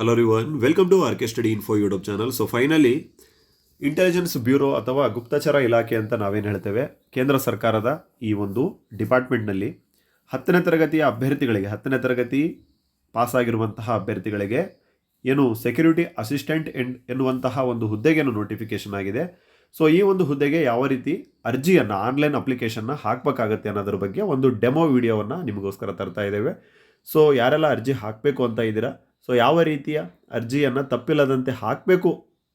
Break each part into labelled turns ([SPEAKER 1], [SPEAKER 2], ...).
[SPEAKER 1] Hello ರಿವನ್ welcome to R K study info YouTube channel so finally intelligence bureau ಅಥವಾ ಗುಪ್ತಚರ ಇಲಾಖೆ ಅಂತ ನಾವೇನು ಹೇಳ್ತೇವೆ? ಕೇಂದ್ರ ಸರ್ಕಾರದ ಈ ಒಂದು ಡಿಪಾರ್ಟ್ಮೆಂಟ್ನಲ್ಲಿ ಹತ್ತನೇ ತರಗತಿಯ ಅಭ್ಯರ್ಥಿಗಳಿಗೆ, ಹತ್ತನೇ ತರಗತಿ ಪಾಸಾಗಿರುವಂತಹ ಅಭ್ಯರ್ಥಿಗಳಿಗೆ ಏನು ಸೆಕ್ಯೂರಿಟಿ ಅಸಿಸ್ಟೆಂಟ್ ಎಂಡ್ ಎನ್ನುವಂತಹ ಒಂದು ಹುದ್ದೆಗೇನು ನೋಟಿಫಿಕೇಶನ್ ಆಗಿದೆ. ಸೊ ಈ ಒಂದು ಹುದ್ದೆಗೆ ಯಾವ ರೀತಿ ಅರ್ಜಿಯನ್ನು ಆನ್ಲೈನ್ ಅಪ್ಲಿಕೇಶನ್ನ ಹಾಕಬೇಕಾಗತ್ತೆ ಅನ್ನೋದ್ರ ಬಗ್ಗೆ ಒಂದು ಡೆಮೋ ವಿಡಿಯೋವನ್ನು ನಿಮಗೋಸ್ಕರ ತರ್ತಾ ಇದ್ದೇವೆ. ಸೊ ಯಾರೆಲ್ಲ ಅರ್ಜಿ ಹಾಕಬೇಕು ಅಂತ ಇದ್ದೀರಾ? ಸೊ ಯಾವ ರೀತಿಯ ಅರ್ಜಿಯನ್ನು ತಪ್ಪಿಲ್ಲದಂತೆ ಹಾಕಬೇಕು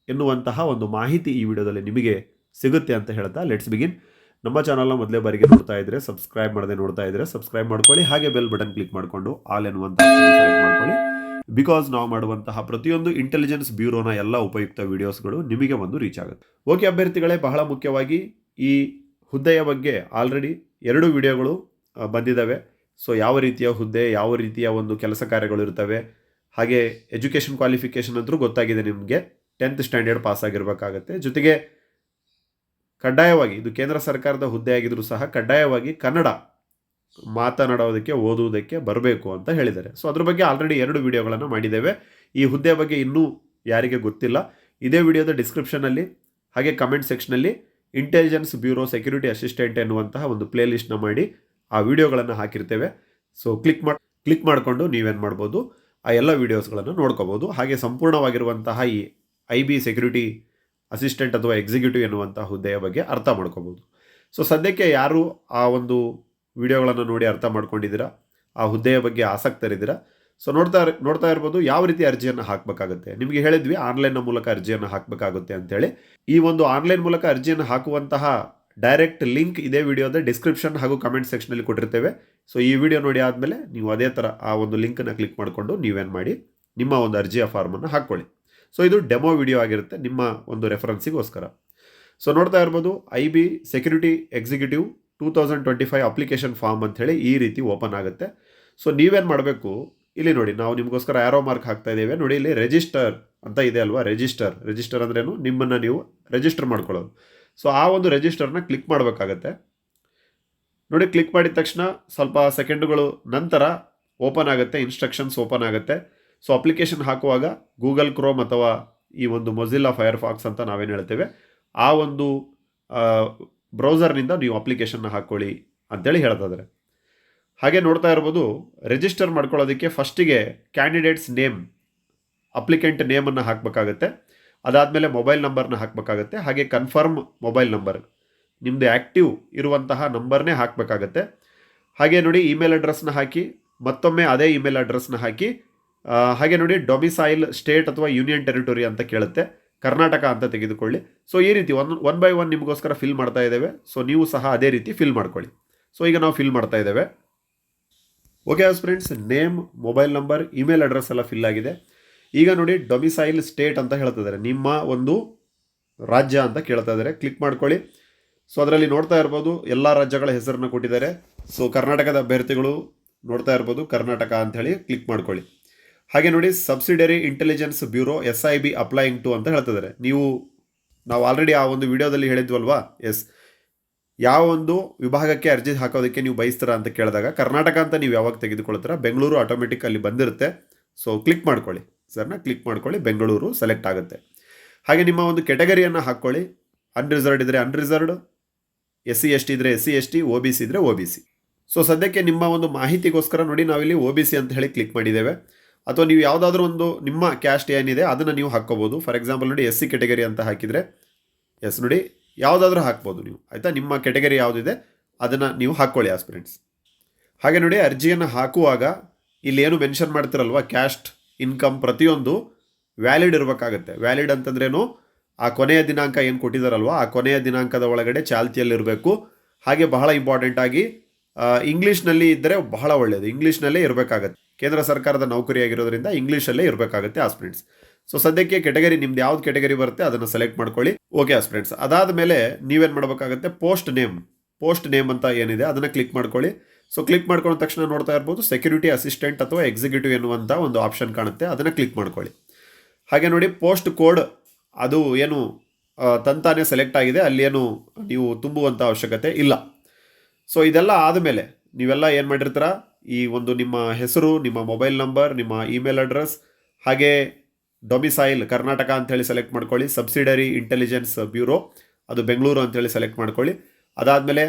[SPEAKER 1] ಎನ್ನುವಂತಹ ಒಂದು ಮಾಹಿತಿ ಈ ವಿಡಿಯೋದಲ್ಲಿ ನಿಮಗೆ ಸಿಗುತ್ತೆ ಅಂತ ಹೇಳ್ತಾ ಲೆಟ್ಸ್ ಬಿಗಿನ್ ನಮ್ಮ ಚಾನಲ್ನ ಮೊದಲೇ ಬಾರಿಗೆ ನೋಡ್ತಾ ಇದ್ರೆ ಸಬ್ಸ್ಕ್ರೈಬ್ ಮಾಡದೆ ನೋಡ್ತಾ ಇದ್ರೆ ಸಬ್ಸ್ಕ್ರೈಬ್ ಮಾಡ್ಕೊಳ್ಳಿ, ಹಾಗೆ ಬೆಲ್ ಬಟನ್ ಕ್ಲಿಕ್ ಮಾಡಿಕೊಂಡು ಆಲ್ ಎನ್ನುವಂಥ ಸೆಲೆಕ್ಟ್ ಮಾಡ್ಕೊಳ್ಳಿ. ಬಿಕಾಸ್ ನಾವು ಮಾಡುವಂತಹ ಪ್ರತಿಯೊಂದು ಇಂಟೆಲಿಜೆನ್ಸ್ ಬ್ಯೂರೋನ ಎಲ್ಲ ಉಪಯುಕ್ತ ವಿಡಿಯೋಸ್ಗಳು ನಿಮಗೆ ಒಂದು ರೀಚ್ ಆಗುತ್ತೆ. ಓಕೆ ಅಭ್ಯರ್ಥಿಗಳೇ, ಬಹಳ ಮುಖ್ಯವಾಗಿ ಈ ಹುದ್ದೆಯ ಬಗ್ಗೆ ಆಲ್ರೆಡಿ ಎರಡು ವಿಡಿಯೋಗಳು ಬಂದಿದ್ದಾವೆ. ಸೊ ಯಾವ ರೀತಿಯ ಹುದ್ದೆ, ಯಾವ ರೀತಿಯ ಒಂದು ಕೆಲಸ ಕಾರ್ಯಗಳು ಇರ್ತವೆ ಹಾಗೆ ಎಜುಕೇಷನ್ ಕ್ವಾಲಿಫಿಕೇಷನ್ ಅಂತೂ ಗೊತ್ತಾಗಿದೆ ನಿಮಗೆ. ಟೆಂತ್ ಸ್ಟ್ಯಾಂಡರ್ಡ್ ಪಾಸ್ ಆಗಿರಬೇಕಾಗತ್ತೆ ಜೊತೆಗೆ ಕಡ್ಡಾಯವಾಗಿ, ಇದು ಕೇಂದ್ರ ಸರ್ಕಾರದ ಹುದ್ದೆ ಆಗಿದ್ರೂ ಸಹ ಕಡ್ಡಾಯವಾಗಿ ಕನ್ನಡ ಮಾತನಾಡೋದಕ್ಕೆ, ಓದುವುದಕ್ಕೆ ಬರಬೇಕು ಅಂತ ಹೇಳಿದ್ದಾರೆ. ಸೊ ಅದ್ರ ಬಗ್ಗೆ ಆಲ್ರೆಡಿ ಎರಡು ವಿಡಿಯೋಗಳನ್ನು ಮಾಡಿದ್ದೇವೆ. ಈ ಹುದ್ದೆ ಬಗ್ಗೆ ಇನ್ನೂ ಯಾರಿಗೆ ಗೊತ್ತಿಲ್ಲ, ಇದೇ ವಿಡಿಯೋದ ಡಿಸ್ಕ್ರಿಪ್ಷನಲ್ಲಿ ಹಾಗೆ ಕಮೆಂಟ್ ಸೆಕ್ಷನಲ್ಲಿ ಇಂಟೆಲಿಜೆನ್ಸ್ ಬ್ಯೂರೋ ಸೆಕ್ಯೂರಿಟಿ ಅಸಿಸ್ಟೆಂಟ್ ಎನ್ನುವಂತಹ ಒಂದು ಪ್ಲೇ ಲಿಸ್ಟ್ನ ಮಾಡಿ ಆ ವಿಡಿಯೋಗಳನ್ನು ಹಾಕಿರ್ತೇವೆ. ಸೊ ಕ್ಲಿಕ್ ಮಾಡಿ ಕ್ಲಿಕ್ ಮಾಡಿಕೊಂಡು ನೀವೇನು ಮಾಡ್ಬೋದು? ಆ ಎಲ್ಲ ವೀಡಿಯೋಸ್ಗಳನ್ನು ನೋಡ್ಕೋಬೋದು. ಹಾಗೆ ಸಂಪೂರ್ಣವಾಗಿರುವಂತಹ ಈ ಐ ಬಿ ಸೆಕ್ಯೂರಿಟಿ ಅಸಿಸ್ಟೆಂಟ್ ಅಥವಾ ಎಕ್ಸಿಕ್ಯೂಟಿವ್ ಎನ್ನುವಂಥ ಹುದ್ದೆಯ ಬಗ್ಗೆ ಅರ್ಥ ಮಾಡ್ಕೋಬೋದು. ಸೊ, ಸದ್ಯಕ್ಕೆ ಯಾರು ಆ ಒಂದು ವಿಡಿಯೋಗಳನ್ನು ನೋಡಿ ಅರ್ಥ ಮಾಡ್ಕೊಂಡಿದ್ದೀರಾ? ಆ ಹುದ್ದೆಯ ಬಗ್ಗೆ ಆಸಕ್ತರಿದ್ದೀರಾ? ಸೊ, ನೋಡ್ತಾ ನೋಡ್ತಾ ಇರ್ಬೋದು ಯಾವ ರೀತಿ ಅರ್ಜಿಯನ್ನು ಹಾಕಬೇಕಾಗುತ್ತೆ. ನಿಮಗೆ ಹೇಳಿದ್ವಿ ಆನ್ಲೈನ್ನ ಮೂಲಕ ಅರ್ಜಿಯನ್ನು ಹಾಕಬೇಕಾಗುತ್ತೆ ಅಂತೇಳಿ. ಈ ಒಂದು ಆನ್ಲೈನ್ ಮೂಲಕ ಅರ್ಜಿಯನ್ನು ಹಾಕುವಂತಹ ಡೈರೆಕ್ಟ್ ಲಿಂಕ್ ಇದೇ ವಿಡಿಯೋದ ಡಿಸ್ಕ್ರಿಪ್ಷನ್ ಹಾಗೂ ಕಮೆಂಟ್ ಸೆಕ್ಷನಲ್ಲಿ ಕೊಟ್ಟಿರ್ತೇವೆ. ಸೊ ಈ ವಿಡಿಯೋ ನೋಡಿ ಆದಮೇಲೆ ನೀವು ಅದೇ ಥರ ಆ ಒಂದು ಲಿಂಕನ್ನು ಕ್ಲಿಕ್ ಮಾಡಿಕೊಂಡು ನೀವೇನು ಮಾಡಿ, ನಿಮ್ಮ ಒಂದು ಅರ್ಜಿಯ ಫಾರ್ಮನ್ನು ಹಾಕ್ಕೊಳ್ಳಿ ಸೊ ಇದು ಡೆಮೋ ವಿಡಿಯೋ ಆಗಿರುತ್ತೆ, ನಿಮ್ಮ ಒಂದು ರೆಫರೆನ್ಸಿಗೋಸ್ಕರ ಸೊ ನೋಡ್ತಾ ಇರ್ಬೋದು I B security executive two thousand twenty five application form ಅಂಥೇಳಿ ಈ ರೀತಿ ಓಪನ್ ಆಗುತ್ತೆ. ಸೊ ನೀವೇನು ಮಾಡಬೇಕು, ಇಲ್ಲಿ ನೋಡಿ, ನಾವು ನಿಮಗೋಸ್ಕರ ಆರೋ ಮಾರ್ಕ್ ಹಾಕ್ತಾ ಇದ್ದೇವೆ. ನೋಡಿ, ಇಲ್ಲಿ ರಿಜಿಸ್ಟರ್ ಅಂತ ಇದೆ ಅಲ್ವಾ? ರಿಜಿಸ್ಟರ್ ರಿಜಿಸ್ಟರ್ ಅಂದ್ರೇನು? ನಿಮ್ಮನ್ನು ನೀವು ರಿಜಿಸ್ಟರ್ ಮಾಡ್ಕೊಳ್ಳೋದು. ಸೊ ಆ ಒಂದು ರಿಜಿಸ್ಟರ್ನ ಕ್ಲಿಕ್ ಮಾಡಬೇಕಾಗತ್ತೆ. ನೋಡಿ ಕ್ಲಿಕ್ ಮಾಡಿದ ತಕ್ಷಣ ಸ್ವಲ್ಪ ಸೆಕೆಂಡುಗಳು ನಂತರ ಓಪನ್ ಆಗುತ್ತೆ ಇನ್ಸ್ಟ್ರಕ್ಷನ್ಸ್ ಓಪನ್ ಆಗುತ್ತೆ. ಸೊ ಅಪ್ಲಿಕೇಶನ್ ಹಾಕುವಾಗ ಗೂಗಲ್ ಕ್ರೋಮ್ ಅಥವಾ ಈ ಒಂದು ಮೊಜಿಲ್ಲಾ ಫೈರ್ ಫಾಕ್ಸ್ ಅಂತ ನಾವೇನು ಹೇಳ್ತೇವೆ, ಆ ಒಂದು ಬ್ರೌಸರ್ನಿಂದ ನೀವು ಅಪ್ಲಿಕೇಶನ್ನ ಹಾಕ್ಕೊಳ್ಳಿ ಅಂತೇಳಿ ಹೇಳ್ತಾ ಇದ್ದಾರೆ ಹಾಗೆ ನೋಡ್ತಾ ಇರ್ಬೋದು ರಿಜಿಸ್ಟರ್ ಮಾಡ್ಕೊಳ್ಳೋದಕ್ಕೆ ಫಸ್ಟಿಗೆ ಕ್ಯಾಂಡಿಡೇಟ್ಸ್ ನೇಮ್ ಅಪ್ಲಿಕೆಂಟ್ ನೇಮನ್ನು ಹಾಕಬೇಕಾಗತ್ತೆ. ಅದಾದಮೇಲೆ ಮೊಬೈಲ್ ನಂಬರ್ನ ಹಾಕಬೇಕಾಗತ್ತೆ. ಹಾಗೆ ಕನ್ಫರ್ಮ್ ಮೊಬೈಲ್ ನಂಬರ್ ನಿಮ್ಮದು ಆ್ಯಕ್ಟಿವ್ ಇರುವಂತಹ ನಂಬರ್ನೇ ಹಾಕಬೇಕಾಗತ್ತೆ. ಹಾಗೆ ನೋಡಿ ಇಮೇಲ್ ಅಡ್ರೆಸ್ನ ಹಾಕಿ, ಮತ್ತೊಮ್ಮೆ ಅದೇ ಇಮೇಲ್ ಅಡ್ರೆಸ್ನ ಹಾಕಿ ಹಾಗೆ ನೋಡಿ ಡೊಮಿಸೈಲ್ ಸ್ಟೇಟ್ ಅಥವಾ ಯೂನಿಯನ್ ಟೆರಿಟರಿ ಅಂತ ಕೇಳುತ್ತೆ. ಕರ್ನಾಟಕ ಅಂತ ತೆಗೆದುಕೊಳ್ಳಿ. ಸೊ ಈ ರೀತಿ ಒನ್ ಒನ್ ಬೈ ಒನ್ ನಿಮಗೋಸ್ಕರ ಫಿಲ್ ಮಾಡ್ತಾ ಇದ್ದೇವೆ. ಸೊ ನೀವು ಸಹ ಅದೇ ರೀತಿ ಫಿಲ್ ಮಾಡ್ಕೊಳ್ಳಿ. ಸೊ ಈಗ ನಾವು ಫಿಲ್ ಮಾಡ್ತಾ ಇದ್ದೇವೆ. Okay as friends name mobile number email address ಎಲ್ಲ ಫಿಲ್ ಆಗಿದೆ. ಈಗ ನೋಡಿ ಡೊಮಿಸೈಲ್ ಸ್ಟೇಟ್ ಅಂತ ಹೇಳ್ತಾ ಇದ್ದಾರೆ. ನಿಮ್ಮ ಒಂದು ರಾಜ್ಯ ಅಂತ ಕೇಳ್ತಾ ಇದ್ದಾರೆ. ಕ್ಲಿಕ್ ಮಾಡ್ಕೊಳ್ಳಿ. ಸೊ ಅದರಲ್ಲಿ ನೋಡ್ತಾ ಇರ್ಬೋದು, ಎಲ್ಲ ರಾಜ್ಯಗಳ ಹೆಸರನ್ನು ಕೊಟ್ಟಿದ್ದಾರೆ. ಸೊ ಕರ್ನಾಟಕದ ಅಭ್ಯರ್ಥಿಗಳು ನೋಡ್ತಾ ಇರ್ಬೋದು, ಕರ್ನಾಟಕ ಅಂತ ಹೇಳಿ ಕ್ಲಿಕ್ ಮಾಡ್ಕೊಳ್ಳಿ. ಹಾಗೆ ನೋಡಿ subsidiary intelligence bureau S I B applying to ಅಂತ ಹೇಳ್ತಿದ್ದಾರೆ. ನೀವು, ನಾವು ಆಲ್ರೆಡಿ ಆ ಒಂದು ವಿಡಿಯೋದಲ್ಲಿ ಹೇಳಿದ್ವಲ್ವಾ? ಎಸ್ ಯಾವ ಒಂದು ವಿಭಾಗಕ್ಕೆ ಅರ್ಜಿ ಹಾಕೋದಕ್ಕೆ ನೀವು ಬಯಸ್ತೀರಾ ಅಂತ ಕೇಳಿದಾಗ, ಕರ್ನಾಟಕ ಅಂತ ನೀವು ಯಾವಾಗ ತೆಗೆದುಕೊಳ್ತೀರಾ, ಬೆಂಗಳೂರು ಆಟೋಮೆಟಿಕ್ ಅಲ್ಲಿ ಬಂದಿರುತ್ತೆ. ಸೊ ಕ್ಲಿಕ್ ಮಾಡ್ಕೊಳ್ಳಿ. ಸರ್ನ ಕ್ಲಿಕ್ ಮಾಡ್ಕೊಳ್ಳಿ, ಬೆಂಗಳೂರು ಸೆಲೆಕ್ಟ್ ಆಗುತ್ತೆ. ಹಾಗೆ ನಿಮ್ಮ ಒಂದು ಕೆಟಗರಿಯನ್ನು ಹಾಕ್ಕೊಳ್ಳಿ. ಅನ್ರಿಸರ್ವ್ಡ್ ಇದ್ದರೆ unreserved S C S T ಇದ್ರೆ S C S T O B C ಇದ್ರೆ ಒ ಬಿ ಸಿ. ಸೊ ಸದ್ಯಕ್ಕೆ ನಿಮ್ಮ ಒಂದು ಮಾಹಿತಿಗೋಸ್ಕರ ನೋಡಿ ನಾವಿಲ್ಲಿ ಒ ಬಿ ಸಿ ಅಂತ ಹೇಳಿ ಕ್ಲಿಕ್ ಮಾಡಿದ್ದೇವೆ. ಅಥವಾ ನೀವು ಯಾವುದಾದ್ರೂ ಒಂದು ನಿಮ್ಮ ಕ್ಯಾಸ್ಟ್ ಏನಿದೆ ಅದನ್ನು ನೀವು ಹಾಕ್ಕೋಬೋದು. ಫಾರ್ ಎಕ್ಸಾಂಪಲ್ ನೋಡಿ ಎಸ್ ಸಿ ಕೆಟಗರಿ ಅಂತ ಹಾಕಿದರೆ ಎಸ್ ನೋಡಿ, ಯಾವುದಾದ್ರೂ ಹಾಕ್ಬೋದು ನೀವು. ಆಯಿತಾ? ನಿಮ್ಮ ಕೆಟಗರಿ ಯಾವುದಿದೆ, ಅದನ್ನು ನೀವು ಹಾಕ್ಕೊಳ್ಳಿ ಆಸ್ಪಿರೆಂಟ್ಸ್ ಹಾಗೆ ನೋಡಿ ಅರ್ಜಿಯನ್ನು ಹಾಕುವಾಗ ಇಲ್ಲಿ ಏನು ಮೆನ್ಷನ್ ಮಾಡ್ತಿರಲ್ವ? ಕ್ಯಾಸ್ಟ್ ಇನ್ಕಮ್ ಪ್ರತಿಯೊಂದು ವ್ಯಾಲಿಡ್ ಇರಬೇಕಾಗತ್ತೆ. ವ್ಯಾಲಿಡ್ ಅಂತಂದ್ರೇನು ಆ ಕೊನೆಯ ದಿನಾಂಕ ಏನು ಕೊಟ್ಟಿದ್ದಾರಲ್ವ ಆ ಕೊನೆಯ ದಿನಾಂಕದ ಒಳಗಡೆ ಚಾಲ್ತಿಯಲ್ಲಿರಬೇಕು. ಹಾಗೆ ಬಹಳ ಇಂಪಾರ್ಟೆಂಟ್ ಆಗಿ ಇಂಗ್ಲೀಷ್ನಲ್ಲಿ ಇದ್ದರೆ ಬಹಳ ಒಳ್ಳೆಯದು ಇಂಗ್ಲೀಷ್ನಲ್ಲೇ ಇರಬೇಕಾಗತ್ತೆ. ಕೇಂದ್ರ ಸರ್ಕಾರದ ನೌಕರಿ ಆಗಿರೋದ್ರಿಂದ ಇಂಗ್ಲೀಷಲ್ಲೇ ಇರಬೇಕಾಗುತ್ತೆ ಆಸ್ಪಿರೆಂಟ್ಸ್ ಸೊ ಸದ್ಯಕ್ಕೆ ಕೆಟಗರಿ ನಿಮ್ದು ಯಾವ್ದು ಕೆಟಗರಿ ಬರುತ್ತೆ ಅದನ್ನು ಸೆಲೆಕ್ಟ್ ಮಾಡ್ಕೊಳ್ಳಿ. ಓಕೆ ಆಸ್ಪಿರೆಂಟ್ಸ್ ಅದಾದ ಮೇಲೆ ನೀವೇನು ಮಾಡಬೇಕಾಗುತ್ತೆ? ಪೋಸ್ಟ್ ನೇಮ್ ಪೋಸ್ಟ್ ನೇಮ್ ಅಂತ ಏನಿದೆ ಅದನ್ನು ಕ್ಲಿಕ್ ಮಾಡ್ಕೊಳ್ಳಿ. ಸೊ ಕ್ಲಿಕ್ ಮಾಡ್ಕೊಂಡ ತಕ್ಷಣ ನೋಡ್ತಾ ಇರ್ಬೋದು ಸೆಕ್ಯೂರಿಟಿ ಅಸಿಸ್ಟೆಂಟ್ ಅಥವಾ ಎಕ್ಸಿಕ್ಯೂಟಿವ್ ಎನ್ನುವಂಥ ಒಂದು ಆಪ್ಷನ್ ಕಾಣುತ್ತೆ. ಅದನ್ನು ಕ್ಲಿಕ್ ಮಾಡ್ಕೊಳ್ಳಿ. ಹಾಗೆ ನೋಡಿ ಪೋಸ್ಟ್ ಕೋಡ್ ಅದು ಏನು ತಂತಾನೆ ಸೆಲೆಕ್ಟ್ ಆಗಿದೆ, ಅಲ್ಲಿ ಏನು ನೀವು ತುಂಬುವಂಥ ಅವಶ್ಯಕತೆ ಇಲ್ಲ. ಸೊ ಇದೆಲ್ಲ ಆದಮೇಲೆ ನೀವೆಲ್ಲ ಏನು ಮಾಡಿರ್ತೀರ? ಈ ಒಂದು ನಿಮ್ಮ ಹೆಸರು, ನಿಮ್ಮ ಮೊಬೈಲ್ ನಂಬರ್, ನಿಮ್ಮ ಇಮೇಲ್ ಅಡ್ರೆಸ್, ಹಾಗೆ ಡೊಮಿಸೈಲ್ ಕರ್ನಾಟಕ ಅಂಥೇಳಿ ಸೆಲೆಕ್ಟ್ ಮಾಡ್ಕೊಳ್ಳಿ, ಸಬ್ಸಿಡರಿ ಇಂಟೆಲಿಜೆನ್ಸ್ ಬ್ಯೂರೋ, ಅದು ಬೆಂಗಳೂರು ಅಂಥೇಳಿ ಸೆಲೆಕ್ಟ್ ಮಾಡ್ಕೊಳ್ಳಿ. ಅದಾದಮೇಲೆ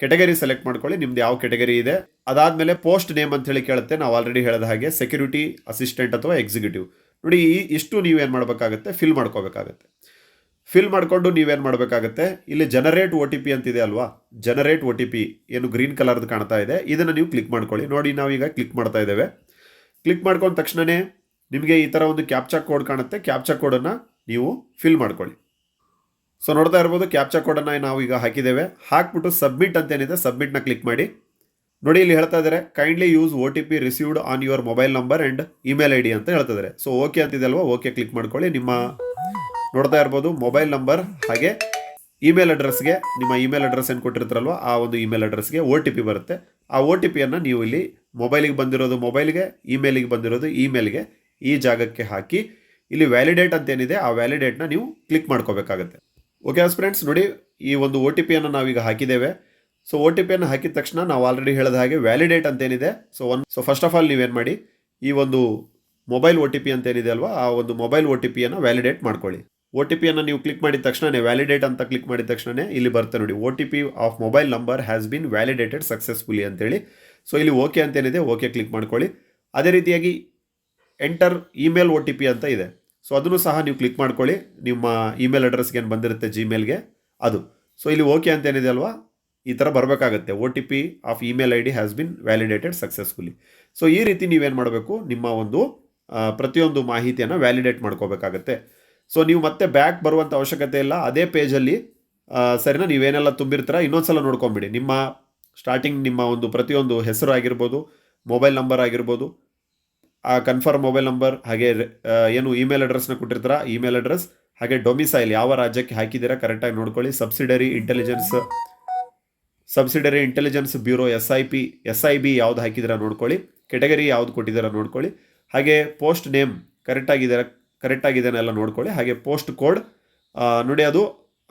[SPEAKER 1] ಕೆಟಗರಿ ಸೆಲೆಕ್ಟ್ ಮಾಡ್ಕೊಳ್ಳಿ, ನಿಮ್ದು ಯಾವ ಕೆಟಗರಿ ಇದೆ. ಅದಾದಮೇಲೆ ಪೋಸ್ಟ್ ನೇಮ್ ಅಂತ ಹೇಳಿ ಕೇಳುತ್ತೆ, ನಾವು ಆಲ್ರೆಡಿ ಹೇಳಿದ ಹಾಗೆ, ಸೆಕ್ಯೂರಿಟಿ ಅಸಿಸ್ಟೆಂಟ್ ಅಥವಾ ಎಕ್ಸಿಕ್ಯೂಟಿವ್. ನೋಡಿ ಇಷ್ಟು ನೀವೇನು ಮಾಡಬೇಕಾಗುತ್ತೆ? ಫಿಲ್ ಮಾಡ್ಕೋಬೇಕಾಗತ್ತೆ. ಫಿಲ್ ಮಾಡಿಕೊಂಡು ನೀವೇನು ಮಾಡಬೇಕಾಗತ್ತೆ? ಇಲ್ಲಿ ಜನರೇಟ್ ಒ ಟಿ ಪಿ ಅಂತಿದೆ ಅಲ್ವಾ? ಜನರೇಟ್ ಒ ಟಿ ಪಿ ಏನು ಗ್ರೀನ್ ಕಲರ್ದು ಕಾಣ್ತಾ ಇದೆ. ಇದನ್ನು ನೀವು ಕ್ಲಿಕ್ ಮಾಡ್ಕೊಳ್ಳಿ. ನೋಡಿ, ನಾವೀಗ ಕ್ಲಿಕ್ ಮಾಡ್ತಾ ಇದ್ದೇವೆ. ಕ್ಲಿಕ್ ಮಾಡ್ಕೊಂಡ ತಕ್ಷಣವೇ ನಿಮಗೆ ಈ ಥರ ಒಂದು ಕ್ಯಾಪ್ಚಾ ಕೋಡ್ ಕಾಣುತ್ತೆ. ಕ್ಯಾಪ್ಚಾ ಕೋಡನ್ನು ನೀವು ಫಿಲ್ ಮಾಡ್ಕೊಳ್ಳಿ. ಸೊ ನೋಡ್ತಾ ಇರ್ಬೋದು ಕ್ಯಾಪ್ಚಾ ಕೋಡನ್ನು ನಾವು ಈಗ ಹಾಕಿದ್ದೇವೆ. ಹಾಕ್ಬಿಟ್ಟು ಸಬ್ಮಿಟ್ ಅಂತ ಏನಿದೆ ಸಬ್ಮಿಟ್ನ ಕ್ಲಿಕ್ ಮಾಡಿ. ನೋಡಿ ಇಲ್ಲಿ ಹೇಳ್ತಾ ಇದ್ದಾರೆ kindly use O T P received on your mobile number and email I D ಅಂತ ಹೇಳ್ತಾ ಇದ್ದಾರೆ. ಸೊ ಓಕೆ ಅಂತಿದೆ ಅಲ್ವಾ ಓಕೆ ಕ್ಲಿಕ್ ಮಾಡ್ಕೊಳ್ಳಿ. ನಿಮ್ಮ ನೋಡ್ತಾ ಇರ್ಬೋದು ಮೊಬೈಲ್ ನಂಬರ್ ಹಾಗೆ ಇಮೇಲ್ ಅಡ್ರೆಸ್ಗೆ ನಿಮ್ಮ ಇಮೇಲ್ ಅಡ್ರೆಸ್ ಏನು ಕೊಟ್ಟಿರ್ತಾರಲ್ವ, ಆ ಒಂದು ಇಮೇಲ್ ಅಡ್ರೆಸ್ಗೆ ಒ ಟಿ ಪಿ ಬರುತ್ತೆ. ಆ ಒ ಟಿ ಪಿಯನ್ನು ನೀವು ಇಲ್ಲಿ ಮೊಬೈಲಿಗೆ ಬಂದಿರೋದು ಮೊಬೈಲ್ಗೆ ಇಮೇಲಿಗೆ ಬಂದಿರೋದು ಇಮೇಲ್ಗೆ ಈ ಜಾಗಕ್ಕೆ ಹಾಕಿ ಇಲ್ಲಿ ವ್ಯಾಲಿಡೇಟ್ ಅಂತ ಏನಿದೆ, ಆ ವ್ಯಾಲಿಡೇಟ್ನ ನೀವು ಕ್ಲಿಕ್ ಮಾಡ್ಕೋಬೇಕಾಗತ್ತೆ. ಓಕೆ ಫ್ರೆಂಡ್ಸ್ ನೋಡಿ ಈ ಒಂದು ಒ ಟಿ ಪಿಯನ್ನು ನಾವೀಗ ಹಾಕಿದ್ದೇವೆ. ಸೊ ಒ ಟಿ ಪಿಯನ್ನು ಹಾಕಿದ ತಕ್ಷಣ ನಾವು ಆಲ್ರೆಡಿ ಹೇಳಿದ ಹಾಗೆ validate ಅಂತೇನಿದೆ. So one so first of all ನೀವೇನು ಮಾಡಿ, ಈ ಒಂದು ಮೊಬೈಲ್ ಓ ಟಿ ಪಿ ಅಂತೇನಿದೆ ಅಲ್ವಾ, ಆ ಒಂದು ಮೊಬೈಲ್ ಓ ಟಿ ಪಿಯನ್ನು ವ್ಯಾಲಿಡೇಟ್ ಮಾಡ್ಕೊಳ್ಳಿ. ಓ ಟಿ ಪಿಯನ್ನು ನೀವು ಕ್ಲಿಕ್ ಮಾಡಿದ ತಕ್ಷಣನೇ ವ್ಯಾಲಿಡೇಟ್ ಅಂತ ಕ್ಲಿಕ್ ಮಾಡಿದ ತಕ್ಷಣನೇ ಇಲ್ಲಿ ಬರುತ್ತೆ ನೋಡಿ O T P of mobile number has been validated successfully ಅಂತೇಳಿ. ಸೊ ಇಲ್ಲಿ ಓಕೆ ಅಂತೇನಿದೆ, ಓಕೆ ಕ್ಲಿಕ್ ಮಾಡ್ಕೊಳ್ಳಿ. ಅದೇ ರೀತಿಯಾಗಿ enter email O T P ಅಂತ ಇದೆ. ಸೊ ಅದನ್ನು ಸಹ ನೀವು ಕ್ಲಿಕ್ ಮಾಡ್ಕೊಳ್ಳಿ. ನಿಮ್ಮ ಇಮೇಲ್ ಅಡ್ರೆಸ್ಗೆ ಏನು ಬಂದಿರುತ್ತೆ ಜಿಮೇಲ್ಗೆ ಅದು. ಸೊ ಇಲ್ಲಿ ಓಕೆ ಅಂತೇನಿದೆ ಅಲ್ವಾ ಈ ಥರ ಬರಬೇಕಾಗತ್ತೆ. O T P of email I D has been validated successfully so ಈ ರೀತಿ ನೀವೇನು ಮಾಡಬೇಕು? ನಿಮ್ಮ ಒಂದು ಪ್ರತಿಯೊಂದು ಮಾಹಿತಿಯನ್ನು ವ್ಯಾಲಿಡೇಟ್ ಮಾಡ್ಕೋಬೇಕಾಗತ್ತೆ. ಸೊ ನೀವು ಮತ್ತೆ ಬ್ಯಾಕ್ ಬರುವಂಥ ಅವಶ್ಯಕತೆ ಇಲ್ಲ. ಅದೇ ಪೇಜಲ್ಲಿ ಸರಿನಾ? ನೀವೇನೆಲ್ಲ ತುಂಬಿರ್ತೀರ? ಇನ್ನೊಂದ್ಸಲ ನೋಡ್ಕೊಂಬಿಡಿ. ನಿಮ್ಮ ಸ್ಟಾರ್ಟಿಂಗ್ ನಿಮ್ಮ ಒಂದು ಪ್ರತಿಯೊಂದು ಹೆಸರು ಆಗಿರ್ಬೋದು ಮೊಬೈಲ್ ನಂಬರ್ ಆಗಿರ್ಬೋದು, ಆ ಕನ್ಫರ್ಮ್ ಮೊಬೈಲ್ ನಂಬರ್ ಹಾಗೆ ಏನು ಇಮೇಲ್ ಅಡ್ರೆಸ್ನ ಕೊಟ್ಟಿರ್ತೀರ? ಇಮೇಲ್ ಅಡ್ರೆಸ್ ಹಾಗೆ ಡೊಮಿಸೈಲ್ ಯಾವ ರಾಜ್ಯಕ್ಕೆ ಹಾಕಿದ್ದೀರಾ? ಕರೆಕ್ಟಾಗಿ ನೋಡ್ಕೊಳ್ಳಿ. Subsidiary intelligence subsidiary intelligence bureau S I P S I B ಯಾವ್ದು ಹಾಕಿದ್ದೀರಾ ನೋಡ್ಕೊಳ್ಳಿ. ಕೆಟಗರಿ ಯಾವ್ದು ಕೊಟ್ಟಿದ್ದೀರಾ ನೋಡ್ಕೊಳ್ಳಿ. ಹಾಗೆ ಪೋಸ್ಟ್ ನೇಮ್ ಕರೆಕ್ಟಾಗಿದ್ದೀರಾ ಕರೆಕ್ಟಾಗಿದೆಯಾ ಎಲ್ಲ ನೋಡ್ಕೊಳ್ಳಿ. ಹಾಗೆ ಪೋಸ್ಟ್ ಕೋಡ್ ನೋಡಿ ಅದು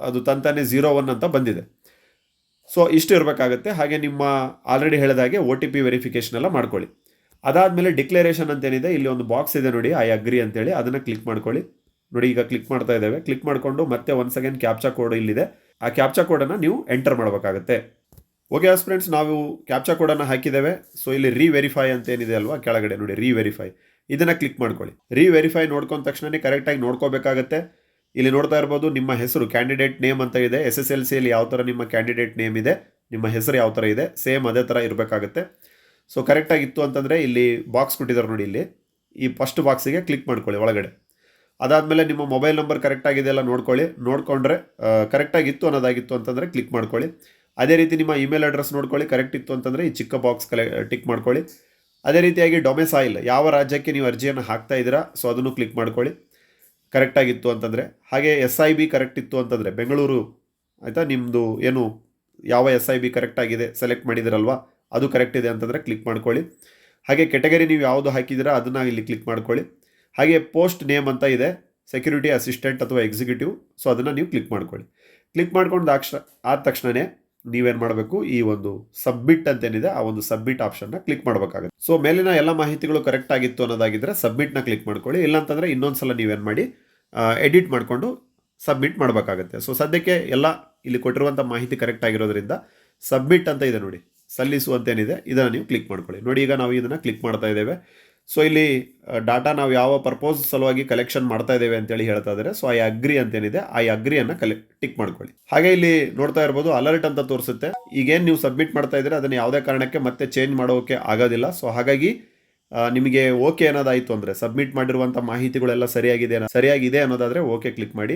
[SPEAKER 1] ಅದು ತಂತಾನೆ ಝೀರೋ ಒನ್ ಅಂತ ಬಂದಿದೆ. ಸೊ ಇಷ್ಟು ಇರಬೇಕಾಗುತ್ತೆ. ಹಾಗೆ ನಿಮ್ಮ ಆಲ್ರೆಡಿ ಹೇಳಿದ ಹಾಗೆ ಒ ಟಿ ಪಿ ವೆರಿಫಿಕೇಷನ್ ಎಲ್ಲ ಮಾಡ್ಕೊಳ್ಳಿ. ಅದಾದಮೇಲೆ ಡಿಕ್ಲರೇಷನ್ ಅಂತ ಏನಿದೆ ಇಲ್ಲಿ ಒಂದು ಬಾಕ್ಸ್ ಇದೆ ನೋಡಿ ಐ ಅಗ್ರಿ ಅಂತೇಳಿ, ಅದನ್ನು ಕ್ಲಿಕ್ ಮಾಡ್ಕೊಳ್ಳಿ. ನೋಡಿ, ಈಗ ಕ್ಲಿಕ್ ಮಾಡ್ತಾ ಇದ್ದೇವೆ. ಕ್ಲಿಕ್ ಮಾಡಿಕೊಂಡು ಮತ್ತೆ ಒನ್ ಸೆಕೆಂಡ್ ಕ್ಯಾಪ್ಚಾ ಕೋಡ್ ಇಲ್ಲಿದೆ. ಆ ಕ್ಯಾಪ್ಚಾ ಕೋಡನ್ನು ನೀವು ಎಂಟರ್ ಮಾಡಬೇಕಾಗುತ್ತೆ. ಓಕೆ ಆಸ್ ಫ್ರೆಂಡ್ಸ್ ನಾವು ಕ್ಯಾಪ್ಚಾ ಕೋಡನ್ನು ಹಾಕಿದ್ದೇವೆ. ಸೊ ಇಲ್ಲಿ ರೀ ವೆರಿಫೈ ಅಂತ ಏನಿದೆ ಅಲ್ವಾ? ಕೆಳಗಡೆ ನೋಡಿ ರೀ ವೆರಿಫೈ ಇದನ್ನು ಕ್ಲಿಕ್ ಮಾಡ್ಕೊಳ್ಳಿ. ರೀ ವೆರಿಫೈ ನೋಡ್ಕೊಂಡ ತಕ್ಷಣನೇ ಕರೆಕ್ಟಾಗಿ ನೋಡ್ಕೋಬೇಕಾಗತ್ತೆ. ಇಲ್ಲಿ ನೋಡ್ತಾ ಇರ್ಬೋದು, ನಿಮ್ಮ ಹೆಸರು ಕ್ಯಾಂಡಿಡೇಟ್ ನೇಮ್ ಅಂತ ಇದೆ. ಎಸ್ ಎಸ್ ಎಲ್ ಸಿಯಲ್ಲಿ ಯಾವ ಥರ ನಿಮ್ಮ ಕ್ಯಾಂಡಿಡೇಟ್ ನೇಮ್ ಇದೆ, ನಿಮ್ಮ ಹೆಸರು ಯಾವ ಥರ ಇದೆ ಸೇಮ್ ಅದೇ ಥರ ಇರಬೇಕಾಗತ್ತೆ. ಸೊ ಕರೆಕ್ಟಾಗಿತ್ತು ಅಂತಂದರೆ ಇಲ್ಲಿ ಬಾಕ್ಸ್ ಕೊಟ್ಟಿದ್ದಾರೆ ನೋಡಿ ಇಲ್ಲಿ. ಈ ಫಸ್ಟ್ ಬಾಕ್ಸಿಗೆ ಕ್ಲಿಕ್ ಮಾಡ್ಕೊಳ್ಳಿ ಒಳಗಡೆ. ಅದಾದಮೇಲೆ ನಿಮ್ಮ ಮೊಬೈಲ್ ನಂಬರ್ ಕರೆಕ್ಟಾಗಿದೆ ಎಲ್ಲ ನೋಡ್ಕೊಳ್ಳಿ. ನೋಡಿಕೊಂಡ್ರೆ ಕರೆಕ್ಟಾಗಿತ್ತು ಅನ್ನೋದಾಗಿತ್ತು ಅಂತಂದರೆ ಕ್ಲಿಕ್ ಮಾಡ್ಕೊಳ್ಳಿ. ಅದೇ ರೀತಿ ನಿಮ್ಮ ಇಮೇಲ್ ಅಡ್ರೆಸ್ ನೋಡ್ಕೊಳ್ಳಿ. ಕರೆಕ್ಟ್ ಇತ್ತು ಅಂತಂದರೆ ಈ ಚಿಕ್ಕ ಬಾಕ್ಸ್ ಕಲೆ ಟಿಕ್ ಮಾಡ್ಕೊಳ್ಳಿ. ಅದೇ ರೀತಿಯಾಗಿ ಡೊಮೆಸೈಲ್ ಯಾವ ರಾಜ್ಯಕ್ಕೆ ನೀವು ಅರ್ಜಿಯನ್ನು ಹಾಕ್ತಾ ಇದ್ದೀರಾ ಸೊ ಅದನ್ನು ಕ್ಲಿಕ್ ಮಾಡ್ಕೊಳ್ಳಿ. ಕರೆಕ್ಟಾಗಿತ್ತು ಅಂತಂದರೆ. ಹಾಗೆ ಎಸ್ ಐ ಬಿ ಕರೆಕ್ಟ್ ಇತ್ತು ಅಂತಂದರೆ, ಬೆಂಗಳೂರು, ಆಯಿತಾ? ನಿಮ್ಮದು ಏನು, ಯಾವ ಎಸ್ ಐ ಬಿ ಕರೆಕ್ಟ್ ಆಗಿದೆ ಸೆಲೆಕ್ಟ್ ಮಾಡಿದಿರಲ್ವಾ? ಅದು ಕರೆಕ್ಟ್ ಇದೆ ಅಂತಂದರೆ ಕ್ಲಿಕ್ ಮಾಡ್ಕೊಳ್ಳಿ. ಹಾಗೆ ಕೆಟಗರಿ ನೀವು ಯಾವುದು ಹಾಕಿದ್ದೀರಾ, ಅದನ್ನು ಇಲ್ಲಿ ಕ್ಲಿಕ್ ಮಾಡ್ಕೊಳ್ಳಿ. ಹಾಗೆ ಪೋಸ್ಟ್ ನೇಮ್ ಅಂತ ಇದೆ ಸೆಕ್ಯೂರಿಟಿ ಅಸಿಸ್ಟೆಂಟ್ ಅಥವಾ ಎಕ್ಸಿಕ್ಯೂಟಿವ್ ಸೊ ಅದನ್ನು ನೀವು ಕ್ಲಿಕ್ ಮಾಡ್ಕೊಳ್ಳಿ. ಕ್ಲಿಕ್ ಮಾಡ್ಕೊಂಡು ಆಕ್ಷ, ಆದ ತಕ್ಷಣವೇ ನೀವೇನು ಮಾಡಬೇಕು, ಈ ಒಂದು ಸಬ್ಮಿಟ್ ಅಂತೇನಿದೆ, ಆ ಒಂದು ಸಬ್ಮಿಟ್ ಆಪ್ಷನ್ನ ಕ್ಲಿಕ್ ಮಾಡಬೇಕಾಗುತ್ತೆ. ಸೊ ಮೇಲಿನ ಎಲ್ಲ ಮಾಹಿತಿಗಳು ಕರೆಕ್ಟ್ ಆಗಿತ್ತು ಅನ್ನೋದಾಗಿದ್ದರೆ ಸಬ್ಮಿಟ್ನ ಕ್ಲಿಕ್ ಮಾಡ್ಕೊಳ್ಳಿ. ಇಲ್ಲಾಂತಂದರೆ ಇನ್ನೊಂದ್ಸಲ ನೀವೇನು ಮಾಡಿ ಎಡಿಟ್ ಮಾಡಿಕೊಂಡು ಸಬ್ಮಿಟ್ ಮಾಡಬೇಕಾಗುತ್ತೆ. ಸೊ ಸದ್ಯಕ್ಕೆ ಎಲ್ಲ ಇಲ್ಲಿ ಕೊಟ್ಟಿರುವಂಥ ಮಾಹಿತಿ ಕರೆಕ್ಟ್ ಆಗಿರೋದ್ರಿಂದ ಸಬ್ಮಿಟ್ ಅಂತ ಇದೆ ನೋಡಿ. ಸಲ್ಲಿಸು ಅಂತೇನಿದೆ, ಇದನ್ನು ನೀವು ಕ್ಲಿಕ್ ಮಾಡ್ಕೊಳ್ಳಿ. ನೋಡಿ, ಈಗ ನಾವು ಇದನ್ನು ಕ್ಲಿಕ್ ಮಾಡ್ತಾ ಇದ್ದೇವೆ. ಸೊ ಇಲ್ಲಿ ಡಾಟಾ ನಾವು ಯಾವ ಪರ್ಪೋಸ್ ಸಲುವಾಗಿ ಕಲೆಕ್ಷನ್ ಮಾಡ್ತಾ ಇದ್ದೇವೆ ಅಂತೇಳಿ ಹೇಳ್ತಾ ಇದ್ದಾರೆ. ಸೊ ಐ ಅಗ್ರಿ ಅಂತೇನಿದೆ. ಐ ಅಗ್ರಿಯನ್ನು ಕಲೆ ಟಿಕ್ ಮಾಡ್ಕೊಳ್ಳಿ. ಹಾಗೆ ಇಲ್ಲಿ ನೋಡ್ತಾ ಇರ್ಬೋದು ಅಲರ್ಟ್ ಅಂತ ತೋರಿಸುತ್ತೆ. ಈಗೇನು ನೀವು ಸಬ್ಮಿಟ್ ಮಾಡ್ತಾ ಇದ್ದೀರಾ, ಅದನ್ನು ಯಾವುದೇ ಕಾರಣಕ್ಕೆ ಮತ್ತೆ ಚೇಂಜ್ ಮಾಡೋಕೆ ಆಗೋದಿಲ್ಲ. ಸೊ ಹಾಗಾಗಿ ನಿಮಗೆ ಓಕೆ ಅನ್ನೋದಾಯಿತು ಅಂದರೆ ಸಬ್ಮಿಟ್ ಮಾಡಿರುವಂಥ ಮಾಹಿತಿಗಳೆಲ್ಲ ಸರಿಯಾಗಿದೆ ಸರಿಯಾಗಿದೆ ಅನ್ನೋದಾದರೆ ಓಕೆ ಕ್ಲಿಕ್ ಮಾಡಿ.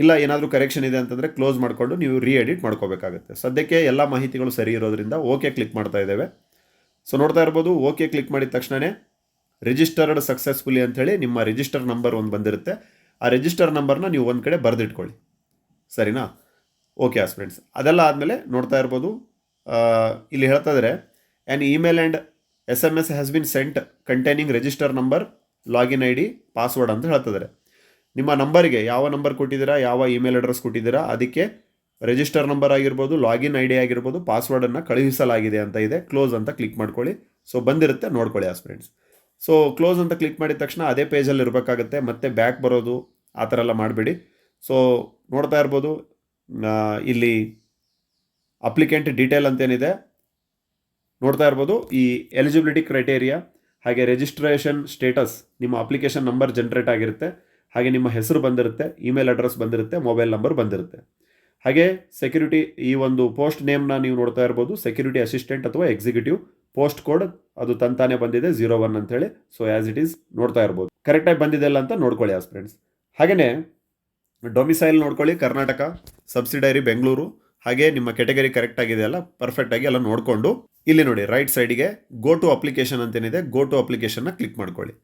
[SPEAKER 1] ಇಲ್ಲ ಏನಾದರೂ ಕರೆಕ್ಷನ್ ಇದೆ ಅಂತಂದರೆ ಕ್ಲೋಸ್ ಮಾಡಿಕೊಂಡು ನೀವು ರೀ ಎಡಿಟ್ ಮಾಡ್ಕೋಬೇಕಾಗುತ್ತೆ. ಸದ್ಯಕ್ಕೆ ಎಲ್ಲ ಮಾಹಿತಿಗಳು ಸರಿ ಇರೋದ್ರಿಂದ ಓಕೆ ಕ್ಲಿಕ್ ಮಾಡ್ತಾ ಇದ್ದೇವೆ. ಸೊ ನೋಡ್ತಾ ಇರ್ಬೋದು ಓಕೆ ಕ್ಲಿಕ್ ಮಾಡಿದ ತಕ್ಷಣವೇ ರಿಜಿಸ್ಟರ್ಡ್ ಸಕ್ಸಸ್ಫುಲಿ ಅಂಥೇಳಿ ನಿಮ್ಮ ರಿಜಿಸ್ಟರ್ ನಂಬರ್ ಒಂದು ಬಂದಿರುತ್ತೆ. ಆ ರಿಜಿಸ್ಟರ್ ನಂಬರ್ನ ನೀವು ಒಂದು ಕಡೆ ಬರೆದಿಟ್ಕೊಳ್ಳಿ. ಸರಿನಾ? ಓಕೆ ಆ ಫ್ರೆಂಡ್ಸ್ ಅದೆಲ್ಲ ಆದಮೇಲೆ ನೋಡ್ತಾ ಇರ್ಬೋದು. ಇಲ್ಲಿ ಹೇಳ್ತಾ ಇದ್ದಾರೆ an email and S M S has been sent containing register number login I D password ಅಂತ ಹೇಳ್ತಿದ್ದಾರೆ ನಿಮ್ಮ ನಂಬರ್ಗೆ ಯಾವ ನಂಬರ್ ಕೊಟ್ಟಿದ್ದೀರಾ, ಯಾವ ಇಮೇಲ್ ಅಡ್ರೆಸ್ ಕೊಟ್ಟಿದ್ದೀರಾ, ಅದಕ್ಕೆ ರಿಜಿಸ್ಟರ್ ನಂಬರ್ ಆಗಿರ್ಬೋದು ಲಾಗಿನ್ ಐ ಡಿ ಆಗಿರ್ಬೋದು ಪಾಸ್ವರ್ಡನ್ನು ಕಳುಹಿಸಲಾಗಿದೆ ಅಂತ ಇದೆ. ಕ್ಲೋಸ್ ಅಂತ ಕ್ಲಿಕ್ ಮಾಡ್ಕೊಳ್ಳಿ. ಸೊ ಬಂದಿರುತ್ತೆ, ನೋಡ್ಕೊಳ್ಳಿ ಆಸ್ ಫ್ರೆಂಡ್ಸ್ ಸೊ ಕ್ಲೋಸ್ ಅಂತ ಕ್ಲಿಕ್ ಮಾಡಿದ ತಕ್ಷಣ ಅದೇ ಪೇಜಲ್ಲಿ ಇರಬೇಕಾಗುತ್ತೆ, ಮತ್ತೆ ಬ್ಯಾಕ್ ಬರೋದು ಆ ಥರ ಎಲ್ಲ ಮಾಡಬೇಡಿ. ಸೊ ನೋಡ್ತಾ ಇರ್ಬೋದು ಇಲ್ಲಿ ಅಪ್ಲಿಕೆಂಟ್ ಡೀಟೇಲ್ ಅಂತೇನಿದೆ. ನೋಡ್ತಾ ಇರ್ಬೋದು, ಈ ಎಲಿಜಿಬಿಲಿಟಿ ಕ್ರೈಟೇರಿಯಾ ಹಾಗೆ ರಿಜಿಸ್ಟ್ರೇಷನ್ ಸ್ಟೇಟಸ್ ನಿಮ್ಮ ಅಪ್ಲಿಕೇಶನ್ ನಂಬರ್ ಜನ್ರೇಟ್ ಆಗಿರುತ್ತೆ, ಹಾಗೆ ನಿಮ್ಮ ಹೆಸರು ಬಂದಿರುತ್ತೆ ಇಮೇಲ್ ಅಡ್ರೆಸ್ ಬಂದಿರುತ್ತೆ ಮೊಬೈಲ್ ನಂಬರ್ ಬಂದಿರುತ್ತೆ. ಹಾಗೆ ಸೆಕ್ಯೂರಿಟಿ ಈ ಒಂದು ಪೋಸ್ಟ್ ನೇಮ್ನ ನೀವು ನೋಡ್ತಾ ಇರ್ಬೋದು ಸೆಕ್ಯೂರಿಟಿ ಅಸಿಸ್ಟೆಂಟ್ ಅಥವಾ ಎಕ್ಸಿಕ್ಯೂಟಿವ್ ಪೋಸ್ಟ್ ಕೋಡ್ ಅದು ತಂತಾನೆ ಬಂದಿದೆ ಝೀರೋ ಒನ್ ಅಂತೇಳಿ. ಸೊ ಆ್ಯಸ್ ಇಟ್ ಈಸ್ ನೋಡ್ತಾ ಇರ್ಬೋದು. ಕರೆಕ್ಟಾಗಿ ಬಂದಿದೆ ಅಲ್ಲ ಅಂತ ನೋಡ್ಕೊಳ್ಳಿ ಆಸ್ ಫ್ರೆಂಡ್ಸ್ ಹಾಗೆಯೇ ಡೊಮಿಸೈಲ್ ನೋಡ್ಕೊಳ್ಳಿ, ಕರ್ನಾಟಕ ಸಬ್ಸಿಡರಿ ಬೆಂಗಳೂರು. ಹಾಗೆ ನಿಮ್ಮ ಕೆಟಗರಿ ಕರೆಕ್ಟ್ ಆಗಿದೆಯಲ್ಲ ಪರ್ಫೆಕ್ಟ್ ಆಗಿ ಎಲ್ಲ ನೋಡಿಕೊಂಡು. ಇಲ್ಲಿ ನೋಡಿ ರೈಟ್ ಸೈಡಿಗೆ ಗೋ ಟು ಅಪ್ಲಿಕೇಶನ್ ಅಂತೇನಿದೆ ಗೋ ಟು ಅಪ್ಲಿಕೇಶನ್ನ ಕ್ಲಿಕ್ ಮಾಡ್ಕೊಳ್ಳಿ.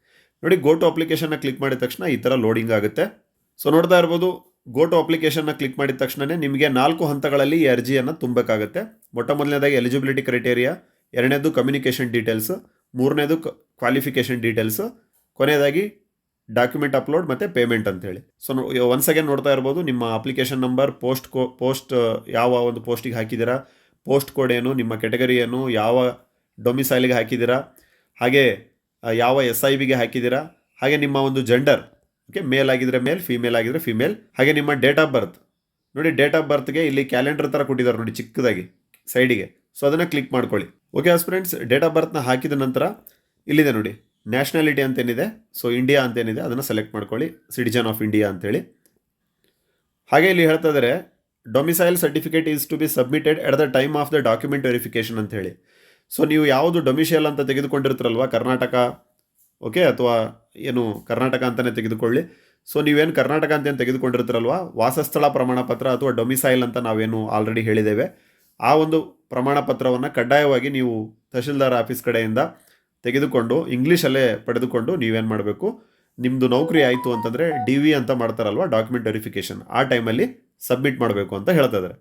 [SPEAKER 1] ನೋಡಿ ಗೋ ಟು ಅಪ್ಲಿಕೇಶನ್ನ ಕ್ಲಿಕ್ ಮಾಡಿದ ತಕ್ಷಣ ಈ ಥರ ಲೋಡಿಂಗ್ ಆಗುತ್ತೆ. ಸೊ ನೋಡ್ತಾ ಇರ್ಬೋದು ಗೋ ಟು ಅಪ್ಲಿಕೇಶನ್ನ ಕ್ಲಿಕ್ ಮಾಡಿದ ತಕ್ಷಣವೇ ನಿಮಗೆ ನಾಲ್ಕು ಹಂತಗಳಲ್ಲಿ ಈ ಅರ್ಜಿಯನ್ನು ತುಂಬಬೇಕಾಗುತ್ತೆ. ಮೊಟ್ಟ ಮೊದಲನೇದಾಗಿ ಎಲಿಜಿಬಿಲಿಟಿ ಕ್ರೈಟೇರಿಯಾ ಎರಡನೇದು ಕಮ್ಯುನಿಕೇಷನ್ ಡೀಟೇಲ್ಸ್ ಮೂರನೇದು ಕ್ವಾಲಿಫಿಕೇಷನ್ ಡೀಟೇಲ್ಸ್ ಕೊನೆಯದಾಗಿ ಡಾಕ್ಯುಮೆಂಟ್ ಅಪ್ಲೋಡ್ ಮತ್ತು ಪೇಮೆಂಟ್ ಅಂತೇಳಿ. ಸೊ ಒನ್ಸ್ ಅಗೇನ್ ನೋಡ್ತಾ ಇರ್ಬೋದು, ನಿಮ್ಮ ಅಪ್ಲಿಕೇಶನ್ ನಂಬರ್ ಪೋಸ್ಟ್ ಕೋ ಪೋಸ್ಟ್ ಯಾವ ಒಂದು ಪೋಸ್ಟಿಗೆ ಹಾಕಿದ್ದೀರಾ ಪೋಸ್ಟ್ ಕೋಡ್ ಏನು, ನಿಮ್ಮ ಕೆಟಗರಿ ಏನು, ಯಾವ ಡೊಮಿಸೈಲಿಗೆ ಹಾಕಿದ್ದೀರಾ, ಹಾಗೆ ಯಾವ ಎಸ್ ಐ ಬಿಗೆ ಹಾಕಿದ್ದೀರಾ, ಹಾಗೆ ನಿಮ್ಮ ಒಂದು ಜೆಂಡರ್ ಓಕೆ ಮೇಲ್ ಆಗಿದ್ರೆ ಮೇಲ್ ಫೀಮೇಲ್ ಆಗಿದ್ರೆ ಫೀಮೇಲ್ ಹಾಗೆ ನಿಮ್ಮ ಡೇಟ್ ಆಫ್ ಬರ್ತ್ ನೋಡಿ ಡೇಟ್ ಆಫ್ ಬರ್ತ್ಗೆ ಇಲ್ಲಿ ಕ್ಯಾಲೆಂಡರ್ ಥರ ಕೊಟ್ಟಿದ್ದಾರೆ ನೋಡಿ, ಚಿಕ್ಕದಾಗಿ ಸೈಡಿಗೆ ಸೊ ಅದನ್ನು ಕ್ಲಿಕ್ ಮಾಡ್ಕೊಳ್ಳಿ. ಓಕೆ ಫ್ರೆಂಡ್ಸ್, ಡೇಟ್ ಆಫ್ ಬರ್ತ್ನ ಹಾಕಿದ ನಂತರ ಇಲ್ಲಿದೆ ನೋಡಿ, ನ್ಯಾಷನಾಲಿಟಿ ಅಂತೇನಿದೆ, ಸೊ ಇಂಡಿಯಾ ಅಂತೇನಿದೆ, ಅದನ್ನು ಸೆಲೆಕ್ಟ್ ಮಾಡ್ಕೊಳ್ಳಿ, ಸಿಟಿಜನ್ ಆಫ್ ಇಂಡಿಯಾ ಅಂತೇಳಿ. ಹಾಗೆ ಇಲ್ಲಿ ಹೇಳ್ತಾ ಇದ್ದಾರೆ domicile certificate is to be submitted at the time of the document verification ಅಂತ ಹೇಳಿ ಸೊ ನೀವು ಯಾವುದು ಡೊಮಿಷಿಯಲ್ ಅಂತ ತೆಗೆದುಕೊಂಡಿರ್ತೀರಲ್ವ, ಕರ್ನಾಟಕ, ಓಕೆ, ಅಥವಾ ಏನು ಕರ್ನಾಟಕ ಅಂತಲೇ ತೆಗೆದುಕೊಳ್ಳಿ. ಸೊ ನೀವೇನು ಕರ್ನಾಟಕ ಅಂತ ಏನು ತೆಗೆದುಕೊಂಡಿರ್ತೀರಲ್ವ, ವಾಸಸ್ಥಳ ಪ್ರಮಾಣ ಪತ್ರ ಅಥವಾ ಡೊಮಿಸೈಲ್ ಅಂತ ನಾವೇನು ಆಲ್ರೆಡಿ ಹೇಳಿದ್ದೇವೆ. ಆ ಒಂದು ಪ್ರಮಾಣ ಪತ್ರವನ್ನು ಕಡ್ಡಾಯವಾಗಿ ನೀವು ತಹಶೀಲ್ದಾರ್ ಆಫೀಸ್ ಕಡೆಯಿಂದ ತೆಗೆದುಕೊಂಡು ಇಂಗ್ಲೀಷಲ್ಲೇ ಪಡೆದುಕೊಂಡು ನೀವೇನು ಮಾಡಬೇಕು? ನಿಮ್ಮದು ನೌಕರಿ ಆಯಿತು ಅಂತಂದರೆ ಡಿ ವಿ ಅಂತ ಮಾಡ್ತಾರಲ್ವ ಡಾಕ್ಯುಮೆಂಟ್ ವೆರಿಫಿಕೇಷನ್ ಆ ಟೈಮಲ್ಲಿ ಸಬ್ಮಿಟ್ ಮಾಡಬೇಕು ಅಂತ ಹೇಳ್ತಾ ಇದ್ದಾರೆ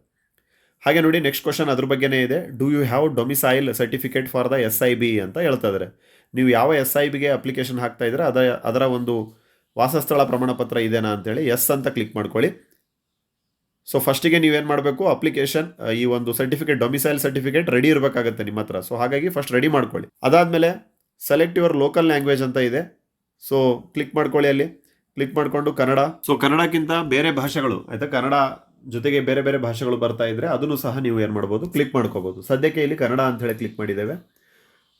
[SPEAKER 1] ಹಾಗೆ ನೋಡಿ ನೆಕ್ಸ್ಟ್ ಕ್ವಶನ್ ಅದ್ರ ಬಗ್ಗೆನೇ ಇದೆ. Do you have domicile certificate for the S I B ಅಂತ ಹೇಳ್ತಾ ಇದ್ದಾರೆ ನೀವು ಯಾವ ಎಸ್ ಐ ಬಿಗೆ ಅಪ್ಲಿಕೇಶನ್ ಹಾಕ್ತಾ ಇದ್ರೆ ಅದ, ಅದರ ಒಂದು ವಾಸಸ್ಥಳ ಪ್ರಮಾಣಪತ್ರ ಇದೆನಾ ಅಂತೇಳಿ ಎಸ್ ಅಂತ ಕ್ಲಿಕ್ ಮಾಡ್ಕೊಳ್ಳಿ. ಸೊ ಫಸ್ಟಿಗೆ ನೀವೇನು ಮಾಡಬೇಕು? ಅಪ್ಲಿಕೇಶನ್ ಈ ಒಂದು ಸರ್ಟಿಫಿಕೇಟ್ ಡೊಮಿಸೈಲ್ ಸರ್ಟಿಫಿಕೇಟ್ ರೆಡಿ ಇರಬೇಕಾಗುತ್ತೆ ನಿಮ್ಮ ಹತ್ರ. ಸೊ ಹಾಗಾಗಿ ಫಸ್ಟ್ ರೆಡಿ ಮಾಡ್ಕೊಳ್ಳಿ. ಅದಾದಮೇಲೆ ಸೆಲೆಕ್ಟ್ ಯುವರ್ ಲೋಕಲ್ ಲ್ಯಾಂಗ್ವೇಜ್ ಅಂತ ಇದೆ. ಸೊ ಕ್ಲಿಕ್ ಮಾಡ್ಕೊಳ್ಳಿ ಅಲ್ಲಿ. ಕ್ಲಿಕ್ ಮಾಡಿಕೊಂಡು ಕನ್ನಡ. ಸೊ ಕನ್ನಡಕ್ಕಿಂತ ಬೇರೆ ಭಾಷೆಗಳು, ಆಯಿತಾ? ಕನ್ನಡ ಜೊತೆಗೆ ಬೇರೆ ಬೇರೆ ಭಾಷೆಗಳು ಬರ್ತಾ ಇದ್ರೆ ಅದನ್ನು ಸಹ ನೀವು ಏನು ಮಾಡ್ಬೋದು? ಕ್ಲಿಕ್ ಮಾಡ್ಕೋಬೋದು. ಸದ್ಯಕ್ಕೆ ಇಲ್ಲಿ ಕನ್ನಡ ಅಂತ ಹೇಳಿ ಕ್ಲಿಕ್ ಮಾಡಿದ್ದೇವೆ.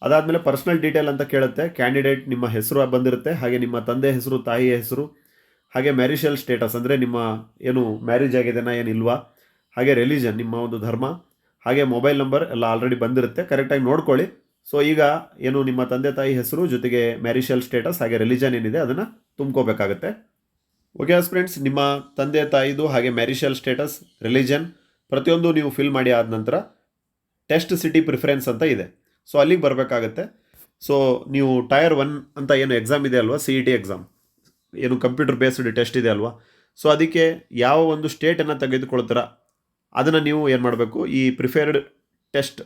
[SPEAKER 1] ಅದಾದಮೇಲೆ ಪರ್ಸನಲ್ ಡೀಟೇಲ್ ಅಂತ ಕೇಳುತ್ತೆ. ಕ್ಯಾಂಡಿಡೇಟ್ ನಿಮ್ಮ ಹೆಸರು ಬಂದಿರುತ್ತೆ. ಹಾಗೆ ನಿಮ್ಮ ತಂದೆ ಹೆಸರು, ತಾಯಿಯ ಹೆಸರು ಹಾಗೆ ಮ್ಯಾರಿಷಿಯಲ್ ಸ್ಟೇಟಸ್ ಅಂದರೆ ನಿಮ್ಮ ಏನು ಮ್ಯಾರೇಜ್ ಆಗಿದೆನಾ ಏನಿಲ್ವಾ, ಹಾಗೆ ರಿಲಿಜನ್ ನಿಮ್ಮ ಒಂದು ಧರ್ಮ, ಹಾಗೆ ಮೊಬೈಲ್ ನಂಬರ್ ಎಲ್ಲ ಆಲ್ರೆಡಿ ಬಂದಿರುತ್ತೆ ಕರೆಕ್ಟಾಗಿ ನೋಡ್ಕೊಳ್ಳಿ. ಸೊ ಈಗ ಏನು ನಿಮ್ಮ ತಂದೆ ತಾಯಿ ಹೆಸರು ಜೊತೆಗೆ ಮ್ಯಾರಿಷಿಯಲ್ ಸ್ಟೇಟಸ್ ಹಾಗೆ ರಿಲಿಜನ್ ಏನಿದೆ ಅದನ್ನು ತುಂಬ್ಕೋಬೇಕಾಗುತ್ತೆ. ಓಕೆ ಫ್ರೆಂಡ್ಸ್ ನಿಮ್ಮ ತಂದೆ ತಾಯಿದು ಹಾಗೆ ಮ್ಯಾರಿಷಿಯಲ್ ಸ್ಟೇಟಸ್ ರಿಲಿಜನ್ ಪ್ರತಿಯೊಂದು ನೀವು ಫಿಲ್ ಮಾಡಿ ಆದ ನಂತರ ಟೆಸ್ಟ್ ಸಿಟಿ ಪ್ರಿಫರೆನ್ಸ್ ಅಂತ ಇದೆ. ಸೊ ಅಲ್ಲಿಗೆ ಬರಬೇಕಾಗತ್ತೆ. ಸೊ ನೀವು ಟೈರ್ ಒನ್ ಅಂತ ಏನು ಎಕ್ಸಾಮ್ ಇದೆ ಅಲ್ವಾ ಸಿ ಇ ಟಿ ಎಕ್ಸಾಮ್ ಏನು ಕಂಪ್ಯೂಟರ್ ಬೇಸ್ಡ್ ಟೆಸ್ಟ್ ಇದೆ ಅಲ್ವಾ? ಸೊ ಅದಕ್ಕೆ ಯಾವ ಒಂದು ಸ್ಟೇಟನ್ನು ತೆಗೆದುಕೊಳ್ತೀರಾ? ಅದನ್ನು ನೀವು ಏನು ಮಾಡಬೇಕು? ಈ preferred test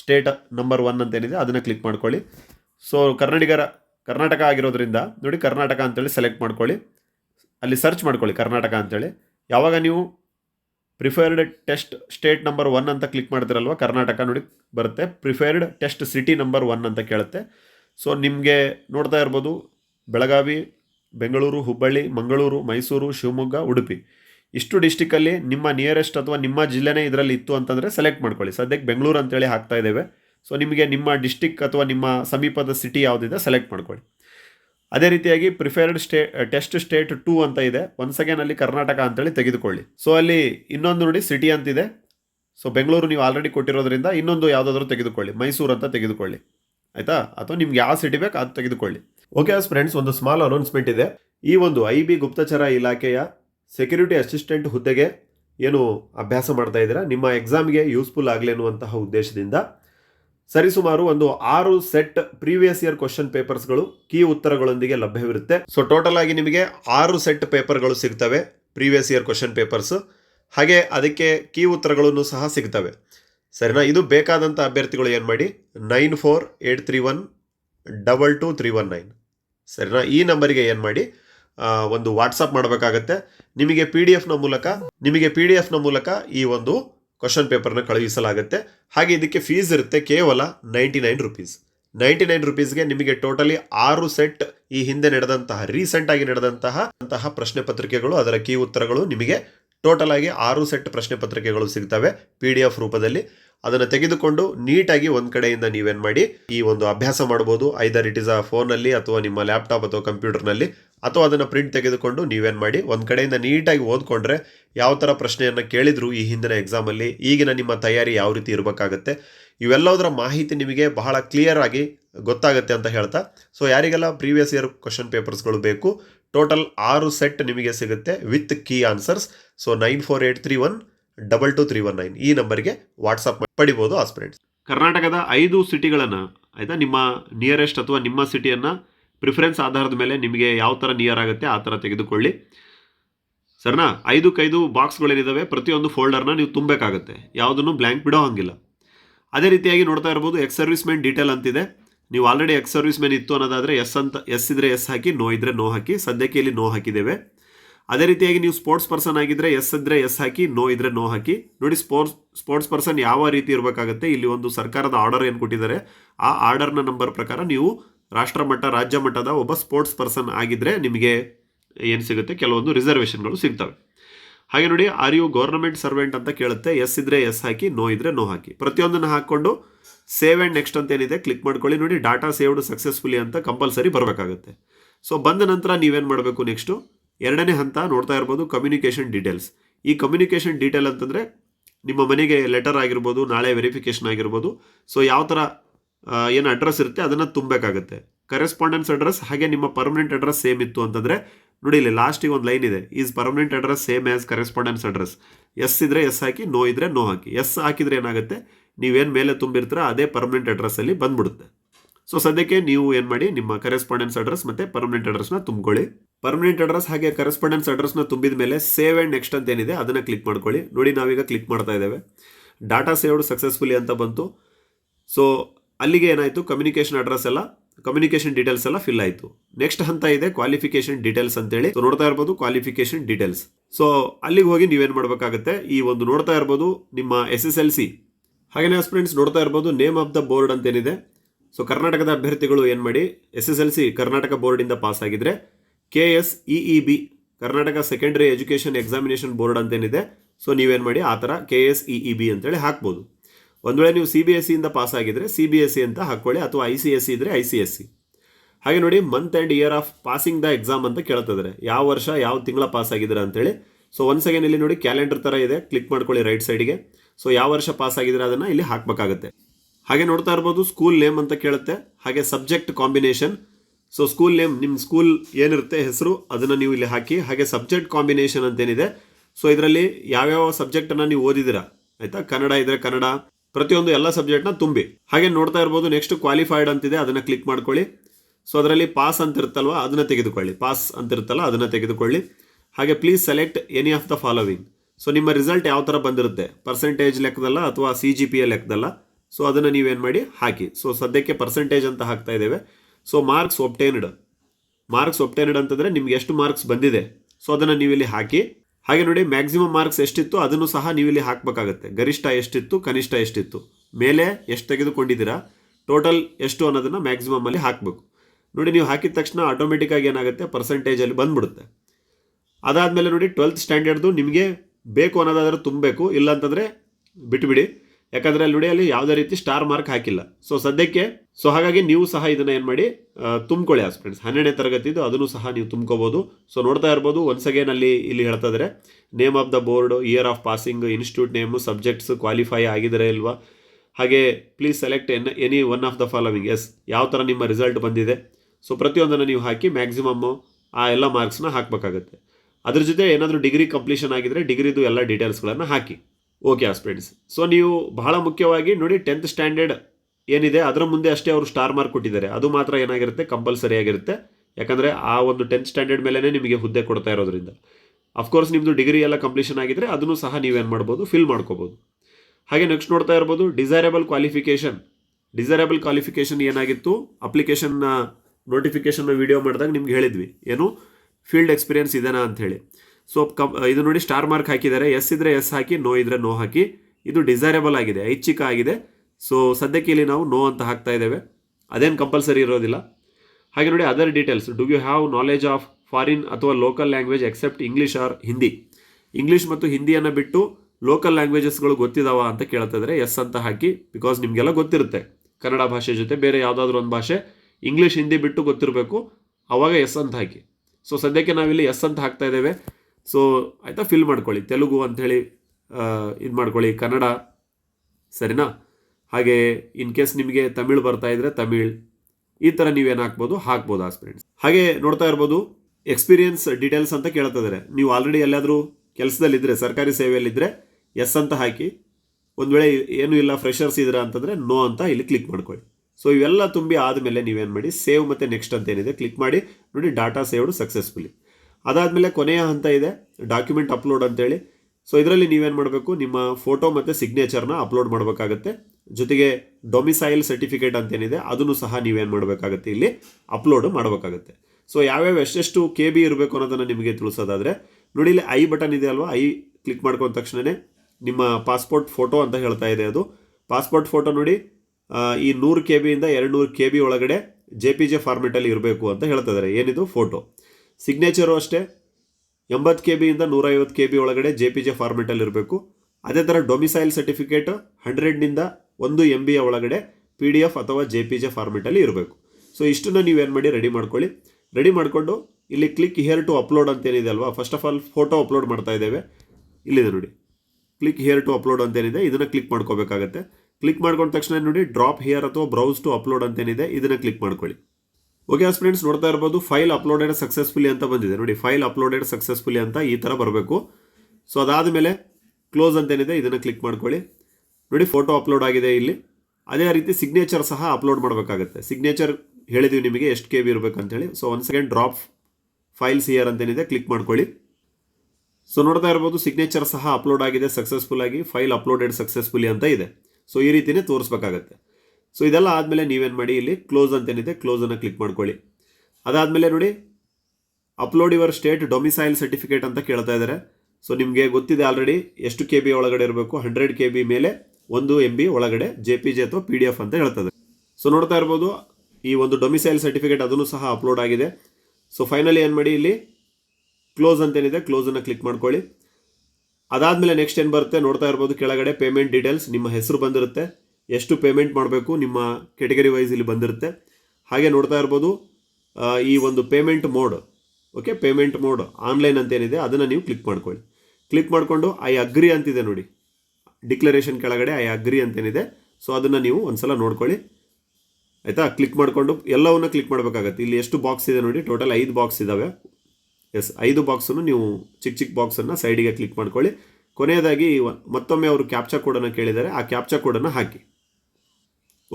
[SPEAKER 1] state number one ಅಂತ ಏನಿದೆ ಅದನ್ನು ಕ್ಲಿಕ್ ಮಾಡ್ಕೊಳ್ಳಿ. ಸೊ ಕನ್ನಡಿಗರ ಕರ್ನಾಟಕ ಆಗಿರೋದ್ರಿಂದ, ನೋಡಿ ಕರ್ನಾಟಕ ಅಂತೇಳಿ ಸೆಲೆಕ್ಟ್ ಮಾಡ್ಕೊಳ್ಳಿ. ಅಲ್ಲಿ ಸರ್ಚ್ ಮಾಡ್ಕೊಳ್ಳಿ ಕರ್ನಾಟಕ ಅಂತೇಳಿ. ಯಾವಾಗ ನೀವು preferred test state number one ಅಂತ ಕ್ಲಿಕ್ ಮಾಡ್ತಿರಲ್ವ, ಕರ್ನಾಟಕ ನೋಡಿ ಬರುತ್ತೆ. Preferred test city number one ಅಂತ ಕೇಳುತ್ತೆ. ಸೊ ನಿಮಗೆ ನೋಡ್ತಾ ಇರ್ಬೋದು, ಬೆಳಗಾವಿ ಬೆಂಗಳೂರು, ಹುಬ್ಬಳ್ಳಿ, ಮಂಗಳೂರು, ಮೈಸೂರು, ಶಿವಮೊಗ್ಗ, ಉಡುಪಿ. ಇಷ್ಟು ಡಿಸ್ಟಿಕಲ್ಲಿ ನಿಮ್ಮ ನಿಯರೆಸ್ಟ್ ಅಥವಾ ನಿಮ್ಮ ಜಿಲ್ಲೆನೇ ಇದರಲ್ಲಿ ಇತ್ತು ಅಂತಂದರೆ ಸೆಲೆಕ್ಟ್ ಮಾಡ್ಕೊಳ್ಳಿ. ಸದ್ಯಕ್ಕೆ ಬೆಂಗಳೂರು ಅಂತೇಳಿ ಹಾಕ್ತಾ ಇದ್ದೇವೆ. ಸೊ ನಿಮಗೆ ನಿಮ್ಮ ಡಿಸ್ಟಿಕ್ ಅಥವಾ ನಿಮ್ಮ ಸಮೀಪದ ಸಿಟಿ ಯಾವುದಿದೆ ಸೆಲೆಕ್ಟ್ ಮಾಡ್ಕೊಳ್ಳಿ. ಅದೇ ರೀತಿಯಾಗಿ preferred stay test state two ಅಂತ ಇದೆ. ಒನ್ಸ್ ಅಗೇನ್ ಅಲ್ಲಿ ಕರ್ನಾಟಕ ಅಂತೇಳಿ ತೆಗೆದುಕೊಳ್ಳಿ. ಸೊ ಅಲ್ಲಿ ಇನ್ನೊಂದು ನೋಡಿ ಸಿಟಿ ಅಂತಿದೆ. ಸೊ ಬೆಂಗಳೂರು ನೀವು ಆಲ್ರೆಡಿ ಕೊಟ್ಟಿರೋದ್ರಿಂದ ಇನ್ನೊಂದು ಯಾವುದಾದ್ರೂ ತೆಗೆದುಕೊಳ್ಳಿ. ಮೈಸೂರು ಅಂತ ತೆಗೆದುಕೊಳ್ಳಿ. ಆಯಿತಾ? ಅಥವಾ ನಿಮ್ಗೆ ಯಾವ ಸಿಟಿ ಬೇಕು ಅದು ತೆಗೆದುಕೊಳ್ಳಿ. ಓಕೆ ಆಸ್ ಫ್ರೆಂಡ್ಸ್ ಒಂದು ಸ್ಮಾಲ್ ಅನೌನ್ಸ್ಮೆಂಟ್ ಇದೆ. ಈ ಒಂದು ಐ ಬಿ ಗುಪ್ತಚರ ಇಲಾಖೆಯ ಸೆಕ್ಯೂರಿಟಿ ಅಸಿಸ್ಟೆಂಟ್ ಹುದ್ದೆಗೆ ಏನು ಅಭ್ಯಾಸ ಮಾಡ್ತಾ ಇದ್ದೀರಾ? ನಿಮ್ಮ ಎಕ್ಸಾಮ್ಗೆ ಯೂಸ್ಫುಲ್ ಆಗಲಿ ಅನ್ನುವಂತಹ ಉದ್ದೇಶದಿಂದ. ಸರಿಸುಮಾರು ಒಂದು ಆರು ಸೆಟ್ ಪ್ರೀವಿಯಸ್ ಇಯರ್ ಕ್ವಶನ್ ಪೇಪರ್ಸ್ಗಳು ಕೀ ಉತ್ತರಗಳೊಂದಿಗೆ ಲಭ್ಯವಿರುತ್ತೆ. ಸೊ ಟೋಟಲ್ ಆಗಿ ನಿಮಗೆ ಆರು ಸೆಟ್ ಪೇಪರ್ಗಳು ಸಿಗ್ತವೆ ಪ್ರೀವಿಯಸ್ ಇಯರ್ ಕ್ವಶನ್ ಪೇಪರ್ಸ್ ಹಾಗೆ ಅದಕ್ಕೆ ಕೀ ಉತ್ತರಗಳನ್ನು ಸಹ ಸಿಗ್ತವೆ. ಸರಿನಾ? ಇದು ಬೇಕಾದಂಥ ಅಭ್ಯರ್ಥಿಗಳು ಏನು ಮಾಡಿ? Nine four eight three one double two three one nine ಸರಿನಾ? ಈ ನಂಬರಿಗೆ ಏನು ಮಾಡಿ? ಒಂದು ವಾಟ್ಸಪ್ ಮಾಡಬೇಕಾಗತ್ತೆ. ನಿಮಗೆ ಪಿ ಡಿ ಎಫ್ನ ಮೂಲಕ, ನಿಮಗೆ ಪಿ ಡಿ ಎಫ್ನ ಮೂಲಕ ಈ ಒಂದು ಕ್ವಶನ್ ಪೇಪರ್ನ ಕಳುಹಿಸಲಾಗುತ್ತೆ. ಹಾಗೆ ಇದಕ್ಕೆ ಫೀಸ್ ಇರುತ್ತೆ ಕೇವಲ ninety nine rupees ninety nine ರುಪೀಸ್ಗೆ ನಿಮಗೆ ಟೋಟಲಿ ಆರು ಸೆಟ್ ಈ ಹಿಂದೆ ನಡೆದಂತಹ ರೀಸೆಂಟ್ ಆಗಿ ನಡೆದಂತಹ, ಅಂತಹ ಪ್ರಶ್ನೆ ಪತ್ರಿಕೆಗಳು, ಅದರ ಕೀ ಉತ್ತರಗಳು ನಿಮಗೆ ಟೋಟಲ್ ಆಗಿ ಆರು ಸೆಟ್ ಪ್ರಶ್ನೆ ಪತ್ರಿಕೆಗಳು ಸಿಗ್ತವೆ. ಪಿ ಡಿ ಎಫ್ ರೂಪದಲ್ಲಿ. ಅದನ್ನು ತೆಗೆದುಕೊಂಡು ನೀಟಾಗಿ ಒಂದು ಕಡೆಯಿಂದ ನೀವೇನು ಮಾಡಿ ಈ ಒಂದು ಅಭ್ಯಾಸ ಮಾಡ್ಬೋದು. ಐದರ್ ಇಟ್ ಇಸ್ ಆ ಫೋನಲ್ಲಿ ಅಥವಾ ನಿಮ್ಮ ಲ್ಯಾಪ್ಟಾಪ್ ಅಥವಾ ಕಂಪ್ಯೂಟರ್ನಲ್ಲಿ ಅಥವಾ ಅದನ್ನು ಪ್ರಿಂಟ್ ತೆಗೆದುಕೊಂಡು ನೀವೇನು ಮಾಡಿ ಒಂದು ಕಡೆಯಿಂದ ನೀಟಾಗಿ ಓದ್ಕೊಂಡ್ರೆ ಯಾವ ಥರ ಪ್ರಶ್ನೆಯನ್ನು ಕೇಳಿದ್ರು ಈ ಹಿಂದಿನ ಎಕ್ಸಾಮಲ್ಲಿ ಈಗಿನ ನಿಮ್ಮ ತಯಾರಿ ಯಾವ ರೀತಿ ಇರಬೇಕಾಗತ್ತೆ, ಇವೆಲ್ಲದರ ಮಾಹಿತಿ ನಿಮಗೆ ಬಹಳ ಕ್ಲಿಯರ್ ಆಗಿ ಗೊತ್ತಾಗುತ್ತೆ ಅಂತ ಹೇಳ್ತಾ. ಸೊ ಯಾರಿಗೆಲ್ಲ ಪ್ರೀವಿಯಸ್ ಇಯರ್ ಕ್ವಶನ್ ಪೇಪರ್ಸ್ಗಳು ಬೇಕು ಟೋಟಲ್ ಆರು ಸೆಟ್ ನಿಮಗೆ ಸಿಗುತ್ತೆ with key answers so nine four eight three one double two three one nine ಈ ನಂಬರ್ಗೆ ವಾಟ್ಸಪ್ ಪಡಿಬೋದು ಆಸ್ಪಿರೆಂಟ್ಸ್ ಕರ್ನಾಟಕದ ಐದು ಸಿಟಿಗಳನ್ನು, ಆಯಿತಾ? ನಿಮ್ಮ ನಿಯರೆಸ್ಟ್ ಅಥವಾ ನಿಮ್ಮ ಸಿಟಿಯನ್ನು ಪ್ರಿಫರೆನ್ಸ್ ಆಧಾರದ ಮೇಲೆ ನಿಮಗೆ ಯಾವ ಥರ ನಿಯರ್ ಆಗುತ್ತೆ ಆ ಥರ ತೆಗೆದುಕೊಳ್ಳಿ. ಸರ್ನಾ ಐದಕ್ಕೈದು ಬಾಕ್ಸ್ಗಳೇನಿದ್ದಾವೆ ಪ್ರತಿಯೊಂದು ಫೋಲ್ಡರ್ನ ನೀವು ತುಂಬಬೇಕಾಗುತ್ತೆ. ಯಾವುದನ್ನು ಬ್ಲ್ಯಾಂಕ್ ಬಿಡೋ ಹಂಗಿಲ್ಲ. ಅದೇ ರೀತಿಯಾಗಿ ನೋಡ್ತಾ ಇರ್ಬೋದು ಎಕ್ಸ್ ಸರ್ವಿಸ್ ಮೆನ್ ಡೀಟೇಲ್ ಅಂತಿದೆ. ನೀವು ಆಲ್ರೆಡಿ ಎಕ್ಸ್ ಸರ್ವಿಸ್ ಮೆನ್ ಇತ್ತು ಅನ್ನೋದಾದರೆ ಎಸ್ ಅಂತ ಎಸ್ ಇದ್ರೆ ಎಸ್ ಹಾಕಿ ನೋ ಇದ್ರೆ ನೋ ಹಾಕಿ, ಸದ್ಯಕ್ಕೆ ಇಲ್ಲಿ ನೋ ಹಾಕಿದ್ದೇವೆ. ಅದೇ ರೀತಿಯಾಗಿ ನೀವು ಸ್ಪೋರ್ಟ್ಸ್ ಪರ್ಸನ್ ಆಗಿದ್ರೆ ಎಸ್ ಇದ್ರೆ ಎಸ್ ಹಾಕಿ ನೋ ಇದ್ರೆ ನೋ ಹಾಕಿ. ನೋಡಿ ಸ್ಪೋರ್ಟ್ಸ್ ಸ್ಪೋರ್ಟ್ಸ್ ಪರ್ಸನ್ ಯಾವ ರೀತಿ ಇರಬೇಕಾಗುತ್ತೆ? ಇಲ್ಲಿ ಒಂದು ಸರ್ಕಾರದ ಆರ್ಡರ್ ಏನು ಕೊಟ್ಟಿದ್ದಾರೆ? ಆ ಆರ್ಡರ್ನ ನಂಬರ್ ಪ್ರಕಾರ ನೀವು ರಾಷ್ಟ್ರ ಮಟ್ಟ ರಾಜ್ಯ ಮಟ್ಟದ ಒಬ್ಬ ಸ್ಪೋರ್ಟ್ಸ್ ಪರ್ಸನ್ ಆಗಿದ್ರೆ ನಿಮಗೆ ಏನು ಸಿಗುತ್ತೆ? ಕೆಲವೊಂದು ರಿಸರ್ವೇಷನ್ಗಳು ಸಿಗ್ತವೆ. ಹಾಗೆ ನೋಡಿ ಆರ್ ಯು ಗೌರ್ಮೆಂಟ್ ಸರ್ವೆಂಟ್ ಅಂತ ಕೇಳುತ್ತೆ. ಎಸ್ ಇದ್ರೆ ಎಸ್ ಹಾಕಿ ನೋ ಇದ್ರೆ ನೋ ಹಾಕಿ. ಪ್ರತಿಯೊಂದನ್ನು ಹಾಕ್ಕೊಂಡು ಸೇವ್ ಆ್ಯಂಡ್ ನೆಕ್ಸ್ಟ್ ಅಂತ ಏನಿದೆ ಕ್ಲಿಕ್ ಮಾಡ್ಕೊಳ್ಳಿ. ನೋಡಿ ಡಾಟಾ ಸೇವ್ಡ್ ಸಕ್ಸಸ್ಫುಲಿ ಅಂತ ಕಂಪಲ್ಸರಿ ಬರಬೇಕಾಗುತ್ತೆ. ಸೊ ಬಂದ ನಂತರ ನೀವೇನು ಮಾಡಬೇಕು ನೆಕ್ಸ್ಟು ಎರಡನೇ ಹಂತ ನೋಡ್ತಾ ಇರ್ಬೋದು ಕಮ್ಯುನಿಕೇಷನ್ ಡೀಟೇಲ್ಸ್ ಈ ಕಮ್ಯುನಿಕೇಷನ್ ಡೀಟೇಲ್ ಅಂತಂದರೆ ನಿಮ್ಮ ಮನೆಗೆ ಲೆಟರ್ ಆಗಿರ್ಬೋದು, ನಾಳೆ ವೆರಿಫಿಕೇಷನ್ ಆಗಿರ್ಬೋದು. ಸೊ ಯಾವ ಥರ ಏನು ಅಡ್ರೆಸ್ ಇರುತ್ತೆ ಅದನ್ನು ತುಂಬಬೇಕಾಗುತ್ತೆ. ಕರೆಸ್ಪಾಂಡೆನ್ಸ್ ಅಡ್ರೆಸ್ ಹಾಗೆ ನಿಮ್ಮ ಪರ್ಮನೆಂಟ್ ಅಡ್ರೆಸ್ ಸೇಮ್ ಇತ್ತು ಅಂತಂದರೆ, ನೋಡಿ ಇಲ್ಲಿ ಲಾಸ್ಟಿಗೆ ಒಂದು ಲೈನ್ ಇದೆ. Is permanent address same as correspondence address yes ಇದ್ರೆ ಎಸ್ ಹಾಕಿ ನೋ ಇದ್ರೆ ನೋ ಹಾಕಿ. ಎಸ್ ಹಾಕಿದರೆ ಏನಾಗುತ್ತೆ, ನೀವೇನು ಮೇಲೆ ತುಂಬಿರ್ತೀರ, ಅದೇ ಪರ್ಮನೆಂಟ್ ಅಡ್ರೆಸ್ಸಲ್ಲಿ ಬಂದ್ಬಿಡುತ್ತೆ. ಸೊ ಸದ್ಯಕ್ಕೆ ನೀವು ಏನು ಮಾಡಿ, ನಿಮ್ಮ ಕರೆಸ್ಪಾಂಡೆನ್ಸ್ ಅಡ್ರೆಸ್ ಮತ್ತು ಪರ್ಮನೆಂಟ್ ಅಡ್ರೆಸ್ನ ತುಂಬಿಕೊಳ್ಳಿ. ಪರ್ಮನೆಂಟ್ ಅಡ್ರೆಸ್ ಹಾಗೆ ಕರೆಸ್ಪಾಂಡೆನ್ಸ್ ಅಡ್ರೆಸ್ನ ತುಂಬಿದ ಮೇಲೆ ಸೇವ್ ಆ್ಯಂಡ್ ನೆಕ್ಸ್ಟ್ ಅಂತ ಏನಿದೆ, ಅದನ್ನು ಕ್ಲಿಕ್ ಮಾಡ್ಕೊಳ್ಳಿ. ನೋಡಿ, ನಾವೀಗ ಕ್ಲಿಕ್ ಮಾಡ್ತಾ ಇದ್ದೇವೆ. ಡಾಟಾ ಸೇವ್ಡ್ ಸಕ್ಸಸ್ಫುಲಿ ಅಂತ ಬಂತು. ಸೊ ಅಲ್ಲಿಗೆ ಏನಾಯಿತು? ಕಮ್ಯುನಿಕೇಷನ್ ಅಡ್ರೆಸ್ ಎಲ್ಲ ಕಮ್ಯುನಿಕೇಷನ್ ಡೀಟೇಲ್ಸ್ ಎಲ್ಲ ಫಿಲ್ ಆಯಿತು. ನೆಕ್ಸ್ಟ್ ಹಂತ ಇದೆ ಕ್ವಾಲಿಫಿಕೇಷನ್ ಡೀಟೇಲ್ಸ್ ಅಂತೇಳಿ ನೋಡ್ತಾ ಇರ್ಬೋದು ಕ್ವಾಲಿಫಿಕೇಷನ್ ಡೀಟೇಲ್ಸ್ ಸೊ ಅಲ್ಲಿಗೆ ಹೋಗಿ ನೀವೇನು ಮಾಡಬೇಕಾಗುತ್ತೆ? ಈ ಒಂದು ನೋಡ್ತಾ ಇರ್ಬೋದು ನಿಮ್ಮ ಎಸ್ ಎಸ್ ಎಲ್ ಸಿ ಹಾಗೆಯೇ ಫ್ರೆಂಡ್ಸ್ ನೋಡ್ತಾ ಇರ್ಬೋದು ನೇಮ್ ಆಫ್ ದ ಬೋರ್ಡ್ ಅಂತೇನಿದೆ ಸೊ ಕರ್ನಾಟಕದ ಅಭ್ಯರ್ಥಿಗಳು ಏನು ಮಾಡಿ? S S L C Karnataka ಬೋರ್ಡಿಂದ pass ಆಗಿದ್ರೆ K S E B Karnataka secondary education examination board ಅಂತೇನಿದೆ. So ನೀವೇನು ಮಾಡಿ? ಆ ಥರ ಕೆ ಎಸ್ ಇ ಬಿ ಅಂತೇಳಿ ಹಾಕ್ಬೋದು. ಒಂದು ವೇಳೆ ನೀವು ಸಿ ಬಿ ಎಸ್ ಪಾಸ್ ಆಗಿದ್ರೆ ಸಿ ಬಿ ಎಸ್ ಸಿ ಅಂತ ಹಾಕ್ಕೊಳ್ಳಿ ಅಥವಾ ಐ ಸಿ ಎಸ್ ಸಿ ಇದ್ರೆ ಐ ಸಿ ಎಸ್ ಸಿ ಹಾಗೆ ನೋಡಿ month and year of passing the exam ಅಂತ ಕೇಳ್ತಿದ್ದಾರೆ ಯಾವ ವರ್ಷ, ಯಾವ ತಿಂಗಳ ಪಾಸ್ ಆಗಿದ್ದೀರಾ ಅಂತೇಳಿ. ಸೊ ಒನ್ಸ್ ಅಗೇನ್ ಇಲ್ಲಿ ನೋಡಿ ಕ್ಯಾಲೆಂಡರ್ ಥರ ಇದೆ. ಕ್ಲಿಕ್ ಮಾಡ್ಕೊಳ್ಳಿ ರೈಟ್ ಸೈಡಿಗೆ ಸೊ ಯಾವ ವರ್ಷ ಪಾಸ್ ಆಗಿದ್ರೆ ಅದನ್ನು ಇಲ್ಲಿ ಹಾಕಬೇಕಾಗುತ್ತೆ. ಹಾಗೆ ನೋಡ್ತಾ ಇರ್ಬೋದು ಸ್ಕೂಲ್ ನೇಮ್ ಅಂತ ಕೇಳುತ್ತೆ. ಹಾಗೆ subject combination so school name ನಿಮ್ಮ ಸ್ಕೂಲ್ ಏನಿರುತ್ತೆ ಹೆಸರು, ಅದನ್ನು ನೀವು ಇಲ್ಲಿ ಹಾಕಿ, ಹಾಗೆ ಸಬ್ಜೆಕ್ಟ್ ಕಾಂಬಿನೇಷನ್ ಅಂತೇನಿದೆ. ಸೊ ಇದರಲ್ಲಿ ಯಾವ್ಯಾವ ಸಬ್ಜೆಕ್ಟನ್ನು ನೀವು ಓದಿದ್ದೀರಾ? ಆಯಿತಾ? ಕನ್ನಡ ಇದ್ರೆ ಕನ್ನಡ, ಪ್ರತಿಯೊಂದು ಎಲ್ಲ ಸಬ್ಜೆಕ್ಟ್ನ ತುಂಬಿ. ಹಾಗೆ ನೋಡ್ತಾ ಇರ್ಬೋದು ನೆಕ್ಸ್ಟ್ ಕ್ವಾಲಿಫೈಡ್ ಅಂತಿದೆ, ಅದನ್ನು ಕ್ಲಿಕ್ ಮಾಡ್ಕೊಳ್ಳಿ. ಸೊ ಅದರಲ್ಲಿ ಪಾಸ್ ಅಂತ ಇರುತ್ತಲ್ವ, ಅದನ್ನು ತೆಗೆದುಕೊಳ್ಳಿ. ಪಾಸ್ ಅಂತ ಇರುತ್ತಲ್ಲ, ಅದನ್ನು ತೆಗೆದುಕೊಳ್ಳಿ. ಹಾಗೆ please select any of the following so ನಿಮ್ಮ ರಿಸಲ್ಟ್ ಯಾವ ಥರ ಬಂದಿರುತ್ತೆ? ಪರ್ಸೆಂಟೇಜ್ ಲೆಕ್ಕದಲ್ಲ ಅಥವಾ ಸಿ ಜಿ ಪಿ ಎ ಲೆಕ್ಕದಲ್ಲ? ಸೊ ಅದನ್ನು ನೀವೇನು ಮಾಡಿ? ಹಾಕಿ. ಸೊ ಸದ್ಯಕ್ಕೆ ಪರ್ಸೆಂಟೇಜ್ ಅಂತ ಹಾಕ್ತಾ ಇದ್ದೇವೆ. So marks obtained marks obtained ಅಂತಂದರೆ ನಿಮ್ಗೆ ಎಷ್ಟು ಮಾರ್ಕ್ಸ್ ಬಂದಿದೆ? ಸೊ ಅದನ್ನು ನೀವಿಲ್ಲಿ ಹಾಕಿ. ಹಾಗೆ ನೋಡಿ ಮ್ಯಾಕ್ಸಿಮಮ್ ಮಾರ್ಕ್ಸ್ ಎಷ್ಟಿತ್ತು ಅದನ್ನು ಸಹ ನೀವಿಲ್ಲಿ ಹಾಕಬೇಕಾಗತ್ತೆ. ಗರಿಷ್ಠ ಎಷ್ಟಿತ್ತು, ಕನಿಷ್ಠ ಎಷ್ಟಿತ್ತು? ಮೇಲೆ ಎಷ್ಟು ತೆಗೆದುಕೊಂಡಿದ್ದೀರಾ? ಟೋಟಲ್ ಎಷ್ಟು ಅನ್ನೋದನ್ನು ಮ್ಯಾಕ್ಸಿಮಮ್ ಅಲ್ಲಿ ಹಾಕಬೇಕು. ನೋಡಿ, ನೀವು ಹಾಕಿದ ತಕ್ಷಣ ಆಟೋಮೆಟಿಕ್ಕಾಗಿ ಏನಾಗುತ್ತೆ? ಪರ್ಸೆಂಟೇಜಲ್ಲಿ ಬಂದ್ಬಿಡುತ್ತೆ. ಅದಾದಮೇಲೆ ನೋಡಿ ಟ್ವೆಲ್ತ್ ಸ್ಟ್ಯಾಂಡರ್ಡ್ದು ನಿಮಗೆ ಬೇಕು ಅನ್ನೋದಾದ್ರೆ ತುಂಬಬೇಕು. ಇಲ್ಲ ಅಂತಂದರೆ ಬಿಟ್ಬಿಡಿ. ಯಾಕಂದರೆ ಅಲ್ಲಿ ಯಾವುದೇ ರೀತಿ ಸ್ಟಾರ್ ಮಾರ್ಕ್ ಹಾಕಿಲ್ಲ. ಸೊ ಸದ್ಯಕ್ಕೆ ಸೊ ಹಾಗಾಗಿ ನೀವು ಸಹ ಇದನ್ನು ಏನು ಮಾಡಿ ತುಂಬಿಕೊಳ್ಳಿ ತುಂಬ್ಕೊಳ್ಳಿ ಆ ಫ್ರೆಂಡ್ಸ್ ಹನ್ನೆರಡನೇ ತರಗತಿದು ಅದನ್ನು ಸಹ ನೀವು ತುಂಬ್ಕೋಬೋದು. ಸೊ ನೋಡ್ತಾ ಇರ್ಬೋದು ಒನ್ಸ್ ಅಗೇನ್ ಅಲ್ಲಿ, ಇಲ್ಲಿ ಹೇಳ್ತಾ ಇದ್ದಾರೆ name of the board year of passing institute name subjects qualify ಆಗಿದ್ರೆ ಇಲ್ವಾ? ಹಾಗೆ please select N any one of the following yes ಯಾವ ಥರ ನಿಮ್ಮ ರಿಸಲ್ಟ್ ಬಂದಿದೆ. ಸೊ ಪ್ರತಿಯೊಂದನ್ನು ನೀವು ಹಾಕಿ ಮ್ಯಾಕ್ಸಿಮಮ್ಮು ಆ ಎಲ್ಲ ಮಾರ್ಕ್ಸ್ನ ಹಾಕಬೇಕಾಗತ್ತೆ. ಅದ್ರ ಜೊತೆ ಏನಾದರೂ ಡಿಗ್ರಿ ಕಂಪ್ಲೀಷನ್ ಆಗಿದ್ರೆ ಡಿಗ್ರಿದು ಎಲ್ಲ ಡೀಟೇಲ್ಸ್ಗಳನ್ನು ಹಾಕಿ. ಓಕೆ ಆಸ್ಪಿರೆಂಟ್ಸ್ ಸೊ ನೀವು ಬಹಳ ಮುಖ್ಯವಾಗಿ ನೋಡಿ ಟೆಂತ್ ಸ್ಟ್ಯಾಂಡರ್ಡ್ ಏನಿದೆ, ಅದರ ಮುಂದೆ ಅಷ್ಟೇ ಅವರು ಸ್ಟಾರ್ ಮಾರ್ಕ್ ಕೊಟ್ಟಿದ್ದಾರೆ. ಅದು ಮಾತ್ರ ಏನಾಗಿರುತ್ತೆ ಕಂಪಲ್ಸರಿ ಆಗಿರುತ್ತೆ ಯಾಕಂದರೆ ಆ ಒಂದು ಟೆಂತ್ ಸ್ಟ್ಯಾಂಡರ್ಡ್ ಮೇಲೇ ನಿಮಗೆ ಹುದ್ದೆ ಕೊಡ್ತಾ ಇರೋದ್ರಿಂದ. ಅಫ್ಕೋರ್ಸ್ ನಿಮ್ಮದು ಡಿಗ್ರಿ ಎಲ್ಲ ಕಂಪ್ಲೀಷನ್ ಆಗಿದ್ದರೆ ಅದನ್ನು ಸಹ ನೀವೇನು ಮಾಡ್ಬೋದು ಫಿಲ್ ಮಾಡ್ಕೋಬೋದು. ಹಾಗೆ ನೆಕ್ಸ್ಟ್ ನೋಡ್ತಾ ಇರ್ಬೋದು ಡಿಸೈರೇಬಲ್ ಕ್ವಾಲಿಫಿಕೇಷನ್ ಡಿಸೈರೇಬಲ್ ಕ್ವಾಲಿಫಿಕೇಷನ್ ಏನಾಗಿತ್ತು? ಅಪ್ಲಿಕೇಶನ್ನ ನೋಟಿಫಿಕೇಷನ್ನ ವಿಡಿಯೋ ಮಾಡಿದಾಗ ನಿಮ್ಗೆ ಹೇಳಿದ್ವಿ. ಏನು? ಫೀಲ್ಡ್ ಎಕ್ಸ್ಪೀರಿಯನ್ಸ್ ಇದೆನಾ ಅಂಥೇಳಿ ಸೊ ಕಂ ಇದು ನೋಡಿ ಸ್ಟಾರ್ ಮಾರ್ಕ್ ಹಾಕಿದ್ದಾರೆ. ಎಸ್ ಇದ್ರೆ ಎಸ್ ಹಾಕಿ ನೋ ಇದ್ರೆ ನೋ ಹಾಕಿ. ಇದು ಡಿಸೈರಬಲ್ ಆಗಿದೆ, ಐಚ್ಛಿಕ ಆಗಿದೆ. ಸೊ ಸದ್ಯಕ್ಕೆ ಇಲ್ಲಿ ನಾವು ನೋ ಅಂತ ಹಾಕ್ತಾ ಇದ್ದೇವೆ. ಅದೇನು ಕಂಪಲ್ಸರಿ ಇರೋದಿಲ್ಲ. ಹಾಗೆ ನೋಡಿ other details do you have knowledge of foreign ಅಥವಾ local language except English or Hindi English ಮತ್ತು ಹಿಂದಿಯನ್ನು ಬಿಟ್ಟು ಲೋಕಲ್ ಲ್ಯಾಂಗ್ವೇಜಸ್ಗಳು ಗೊತ್ತಿದಾವ ಅಂತ ಕೇಳ್ತಾ ಎಸ್ ಅಂತ ಹಾಕಿ ಬಿಕಾಸ್ ನಿಮಗೆಲ್ಲ ಗೊತ್ತಿರುತ್ತೆ. ಕನ್ನಡ ಭಾಷೆ ಜೊತೆ ಬೇರೆ ಯಾವುದಾದ್ರೂ ಒಂದು ಭಾಷೆ. ಇಂಗ್ಲೀಷ್ ಹಿಂದಿ ಬಿಟ್ಟು ಗೊತ್ತಿರಬೇಕು. ಅವಾಗ ಎಸ್ ಅಂತ ಹಾಕಿ. ಸೊ ಸದ್ಯಕ್ಕೆ ನಾವಿಲ್ಲಿ ಎಸ್ ಅಂತ ಹಾಕ್ತಾ ಇದ್ದೇವೆ. ಸೊ ಆಯಿತಾ? ಫಿಲ್ ಮಾಡ್ಕೊಳ್ಳಿ. ತೆಲುಗು ಅಂಥೇಳಿ ಇದು ಮಾಡ್ಕೊಳ್ಳಿ. ಕನ್ನಡ ಸರಿನಾ? ಹಾಗೆ ಇನ್ ಕೇಸ್ ನಿಮಗೆ ತಮಿಳ್ ಬರ್ತಾ ಇದ್ರೆ ತಮಿಳ್. ಈ ಥರ ನೀವೇನು ಹಾಕ್ಬೋದು? ಹಾಕ್ಬೋದು ಆಸ್ಪಿರೆಂಟ್ಸ್ ಹಾಗೆ ನೋಡ್ತಾ ಇರ್ಬೋದು ಎಕ್ಸ್ಪೀರಿಯನ್ಸ್ ಡೀಟೇಲ್ಸ್ ಅಂತ ಕೇಳ್ತಾ ಇದ್ದಾರೆ ನೀವು ಆಲ್ರೆಡಿ ಎಲ್ಲಾದರೂ ಕೆಲಸದಲ್ಲಿದ್ದರೆ ಸರ್ಕಾರಿ ಸೇವೆಯಲ್ಲಿದ್ದರೆ ಎಸ್ ಅಂತ ಹಾಕಿ. ಒಂದು ವೇಳೆ ಏನೂ ಇಲ್ಲ ಫ್ರೆಷರ್ಸ್ ಇದ್ದೀರಾ ಅಂತಂದರೆ ನೋ ಅಂತ ಇಲ್ಲಿ ಕ್ಲಿಕ್ ಮಾಡ್ಕೊಳ್ಳಿ. ಸೊ ಇವೆಲ್ಲ ತುಂಬಿ ಆದಮೇಲೆ ನೀವೇನು ಮಾಡಿ ಸೇವ್ ಮತ್ತು ನೆಕ್ಸ್ಟ್ ಅಂತ ಏನಿದೆ ಕ್ಲಿಕ್ ಮಾಡಿ. ನೋಡಿ ಡಾಟಾ ಸೇವ್ಡ್ ಸಕ್ಸಸ್ಫುಲಿ ಅದಾದಮೇಲೆ ಕೊನೆಯ ಹಂತ ಇದೆ ಡಾಕ್ಯುಮೆಂಟ್ ಅಪ್ಲೋಡ್ ಅಂತೇಳಿ. ಸೊ ಇದರಲ್ಲಿ ನೀವೇನು ಮಾಡಬೇಕು? ನಿಮ್ಮ ಫೋಟೋ ಮತ್ತು ಸಿಗ್ನೇಚರ್ನ ಅಪ್ಲೋಡ್ ಮಾಡಬೇಕಾಗತ್ತೆ. ಜೊತೆಗೆ ಡೊಮಿಸೈಲ್ ಸರ್ಟಿಫಿಕೇಟ್ ಅಂತೇನಿದೆ, ಅದನ್ನು ಸಹ ನೀವೇನು ಮಾಡಬೇಕಾಗತ್ತೆ ಇಲ್ಲಿ ಅಪ್ಲೋಡ್ ಮಾಡಬೇಕಾಗತ್ತೆ. ಸೊ ಯಾವ್ಯಾವ ಎಷ್ಟೆಷ್ಟು ಕೆ ಬಿ ಇರಬೇಕು ಅನ್ನೋದನ್ನು ನಿಮಗೆ ತಿಳಿಸೋದಾದರೆ, ನೋಡಿ ಇಲ್ಲಿ ಐ ಬಟನ್ ಇದೆ ಅಲ್ವಾ? ಐ ಕ್ಲಿಕ್ ಮಾಡ್ಕೊಂಡ ತಕ್ಷಣವೇ ನಿಮ್ಮ ಪಾಸ್ಪೋರ್ಟ್ ಫೋಟೋ ಅಂತ ಹೇಳ್ತಾ ಇದೆ ಅದು. ಪಾಸ್ಪೋರ್ಟ್ ಫೋಟೋ ನೋಡಿ ಈ ನೂರು ಕೆ ಬಿಯಿಂದ ಎರಡು ನೂರು ಕೆ ಬಿ ಒಳಗಡೆ ಜೆ ಪಿ ಜೆ ಫಾರ್ಮೆಟಲ್ಲಿ ಇರಬೇಕು ಅಂತ ಹೇಳ್ತಾ ಇದ್ದಾರೆ ಏನಿದು? ಫೋಟೋ ಸಿಗ್ನೇಚರು ಅಷ್ಟೇ. ಎಂಬತ್ತು ಕೆ ಬಿಯಿಂದ ನೂರೈವತ್ತು ಕೆ ಬಿ ಒಳಗಡೆ ಜೆ ಪಿ ಜೆ ಫಾರ್ಮೆಟಲ್ಲಿ ಇರಬೇಕು. ಅದೇ ಥರ ಡೊಮಿಸೈಲ್ ಸರ್ಟಿಫಿಕೇಟ್ ಹಂಡ್ರೆಡ್ನಿಂದ ಒಂದು ಎಂ ಬಿಯ ಒಳಗಡೆ ಪಿ ಡಿ ಎಫ್ ಅಥವಾ ಜೆ ಪಿ ಜೆ ಫಾರ್ಮೆಟಲ್ಲಿ ಇರಬೇಕು. ಸೊ ಇಷ್ಟನ್ನು ನೀವೇನು ಮಾಡಿ ರೆಡಿ ಮಾಡ್ಕೊಳ್ಳಿ. ರೆಡಿ ಮಾಡಿಕೊಂಡು ಇಲ್ಲಿ ಕ್ಲಿಕ್ ಹಿಯರ್ ಟು ಅಪ್ಲೋಡ್ ಅಂತೇನಿದೆ ಅಲ್ವಾ? First of all photo upload ಮಾಡ್ತಾ ಇದ್ದೇವೆ. ಇಲ್ಲಿದೆ ನೋಡಿ. ಕ್ಲಿಕ್ ಹಿಯರ್ ಟು ಅಪ್ಲೋಡ್ ಅಂತೇನಿದೆ. ಇದನ್ನು ಕ್ಲಿಕ್ ಮಾಡ್ಕೋಬೇಕಾಗತ್ತೆ. ಕ್ಲಿಕ್ ಮಾಡ್ಕೊಂಡ ತಕ್ಷಣ ನೋಡಿ? ಡ್ರಾಪ್ ಹಿಯರ್ ಅಥವಾ ಬ್ರೌಸ್ ಟು ಅಪ್ಲೋಡ್ ಅಂತೇನಿದೆ. ಇದನ್ನು ಕ್ಲಿಕ್ ಮಾಡ್ಕೊಳ್ಳಿ. ಓಕೆ ಫ್ರೆಂಡ್ಸ್, ನೋಡ್ತಾ ಇರ್ಬೋದು ಫೈಲ್ ಅಪ್ಲೋಡೆಡ್ ಸಕ್ಸಸ್ಫುಲಿ ಅಂತ ಬಂದಿದೆ. ನೋಡಿ, ಫೈಲ್ ಅಪ್ಲೋಡೆಡ್ ಸಕ್ಸಸ್ಫುಲಿ ಅಂತ ಈ ಥರ ಬರಬೇಕು. ಸೊ ಅದಾದ ಮೇಲೆ ಕ್ಲೋಸ್ ಅಂತೇನಿದೆ, ಇದನ್ನು ಕ್ಲಿಕ್ ಮಾಡ್ಕೊಳ್ಳಿ. ನೋಡಿ, ಫೋಟೋ ಅಪ್ಲೋಡ್ ಆಗಿದೆ ಇಲ್ಲಿ. ಅದೇ ರೀತಿ ಸಿಗ್ನೇಚರ್ ಸಹ ಅಪ್ಲೋಡ್ ಮಾಡಬೇಕಾಗುತ್ತೆ. ಸಿಗ್ನೇಚರ್ ಹೇಳಿದ್ವಿ ನಿಮಗೆ, ಎಷ್ಟು K B ಇರಬೇಕಂತೇಳಿ so one second drop files here ಅಂತೇನಿದೆ, click ಮಾಡ್ಕೊಳ್ಳಿ. ಸೊ ನೋಡ್ತಾ ಇರ್ಬೋದು ಸಿಗ್ನೇಚರ್ ಸಹ ಅಪ್ಲೋಡ್ ಆಗಿದೆ ಸಕ್ಸಸ್ಫುಲ್ ಆಗಿ, ಫೈಲ್ ಅಪ್ಲೋಡೆಡ್ ಸಕ್ಸಸ್ಫುಲಿ ಅಂತ ಇದೆ. ಸೊ ಈ ರೀತಿಯೇ ತೋರಿಸ್ಬೇಕಾಗತ್ತೆ. ಸೊ ಇದೆಲ್ಲ ಆದಮೇಲೆ ನೀವೇನು ಮಾಡಿ ಇಲ್ಲಿ ಕ್ಲೋಸ್ ಅಂತ ಏನಿದೆ ಕ್ಲೋಸನ್ನು ಕ್ಲಿಕ್ ಮಾಡ್ಕೊಳ್ಳಿ. ಅದಾದಮೇಲೆ ನೋಡಿ upload your state domicile certificate ಅಂತ ಕೇಳ್ತಾ ಇದ್ದಾರೆ ಸೊ ನಿಮಗೆ ಗೊತ್ತಿದೆ ಆಲ್ರೆಡಿ ಎಷ್ಟು ಕೆ ಬಿ ಒಳಗಡೆ ಇರಬೇಕು ಹಂಡ್ರೆಡ್ ಕೆ ಬಿ ಮೇಲೆ ಒಂದು ಎಂ ಬಿ ಒಳಗಡೆ ಜೆ ಪಿ ಜೆ ಅಥವಾ ಪಿ ಡಿ ಎಫ್ ಅಂತ ಹೇಳ್ತದೆ ಸೊ ನೋಡ್ತಾ ಇರ್ಬೋದು, ಈ ಒಂದು ಡೊಮಿಸೈಲ್ ಸರ್ಟಿಫಿಕೇಟ್ ಅದನ್ನು ಸಹ ಅಪ್ಲೋಡ್ ಆಗಿದೆ. ಸೊ ಫೈನಲಿ ಏನು ಮಾಡಿ ಇಲ್ಲಿ ಕ್ಲೋಸ್ ಅಂತೇನಿದೆ ಕ್ಲೋಸನ್ನು ಕ್ಲಿಕ್ ಮಾಡ್ಕೊಳ್ಳಿ. ಅದಾದಮೇಲೆ ನೆಕ್ಸ್ಟ್ ಏನು ಬರುತ್ತೆ ನೋಡ್ತಾ ಇರ್ಬೋದು, ಕೆಳಗಡೆ ಪೇಮೆಂಟ್ ಡೀಟೇಲ್ಸ್ ನಿಮ್ಮ ಹೆಸರು ಬಂದಿರುತ್ತೆ. ಎಷ್ಟು ಪೇಮೆಂಟ್ ಮಾಡಬೇಕು ನಿಮ್ಮ ಕೆಟಗರಿ ವೈಸ್ ಇಲ್ಲಿ ಬಂದಿರುತ್ತೆ. ಹಾಗೆ ನೋಡ್ತಾ ಇರ್ಬೋದು ಈ ಒಂದು payment mode okay payment mode online ಅಂತೇನಿದೆ, ಅದನ್ನು ನೀವು ಕ್ಲಿಕ್ ಮಾಡ್ಕೊಳ್ಳಿ. ಕ್ಲಿಕ್ ಮಾಡಿಕೊಂಡು ಐ ಅಗ್ರಿ ಅಂತಿದೆ ನೋಡಿ. ಡಿಕ್ಲರೇಷನ್ ಕೆಳಗಡೆ ಐ ಅಗ್ರಿ ಅಂತೇನಿದೆ. ಸೊ ಅದನ್ನು ನೀವು ಒಂದ್ಸಲ ನೋಡ್ಕೊಳ್ಳಿ. ಆಯಿತಾ? ಕ್ಲಿಕ್ ಮಾಡಿಕೊಂಡು, ಎಲ್ಲವನ್ನು ಕ್ಲಿಕ್ ಮಾಡಬೇಕಾಗತ್ತೆ. ಇಲ್ಲಿ ಎಷ್ಟು ಬಾಕ್ಸ್ ಇದೆ ನೋಡಿ ಟೋಟಲ್ ಐದು ಬಾಕ್ಸ್ ಇದ್ದಾವೆ ಎಸ್ ಐದು ಬಾಕ್ಸನ್ನು ನೀವು ಚಿಕ್ಕ ಚಿಕ್ಕ ಬಾಕ್ಸನ್ನು ಸೈಡಿಗೆ ಕ್ಲಿಕ್ ಮಾಡ್ಕೊಳ್ಳಿ. ಕೊನೆಯದಾಗಿ, ಮತ್ತೊಮ್ಮೆ ಅವರು ಕ್ಯಾಪ್ಚಾ ಕೋಡನ್ನು ಕೇಳಿದ್ದಾರೆ. ಆ ಕ್ಯಾಪ್ಚಾ ಕೋಡನ್ನು ಹಾಕಿ.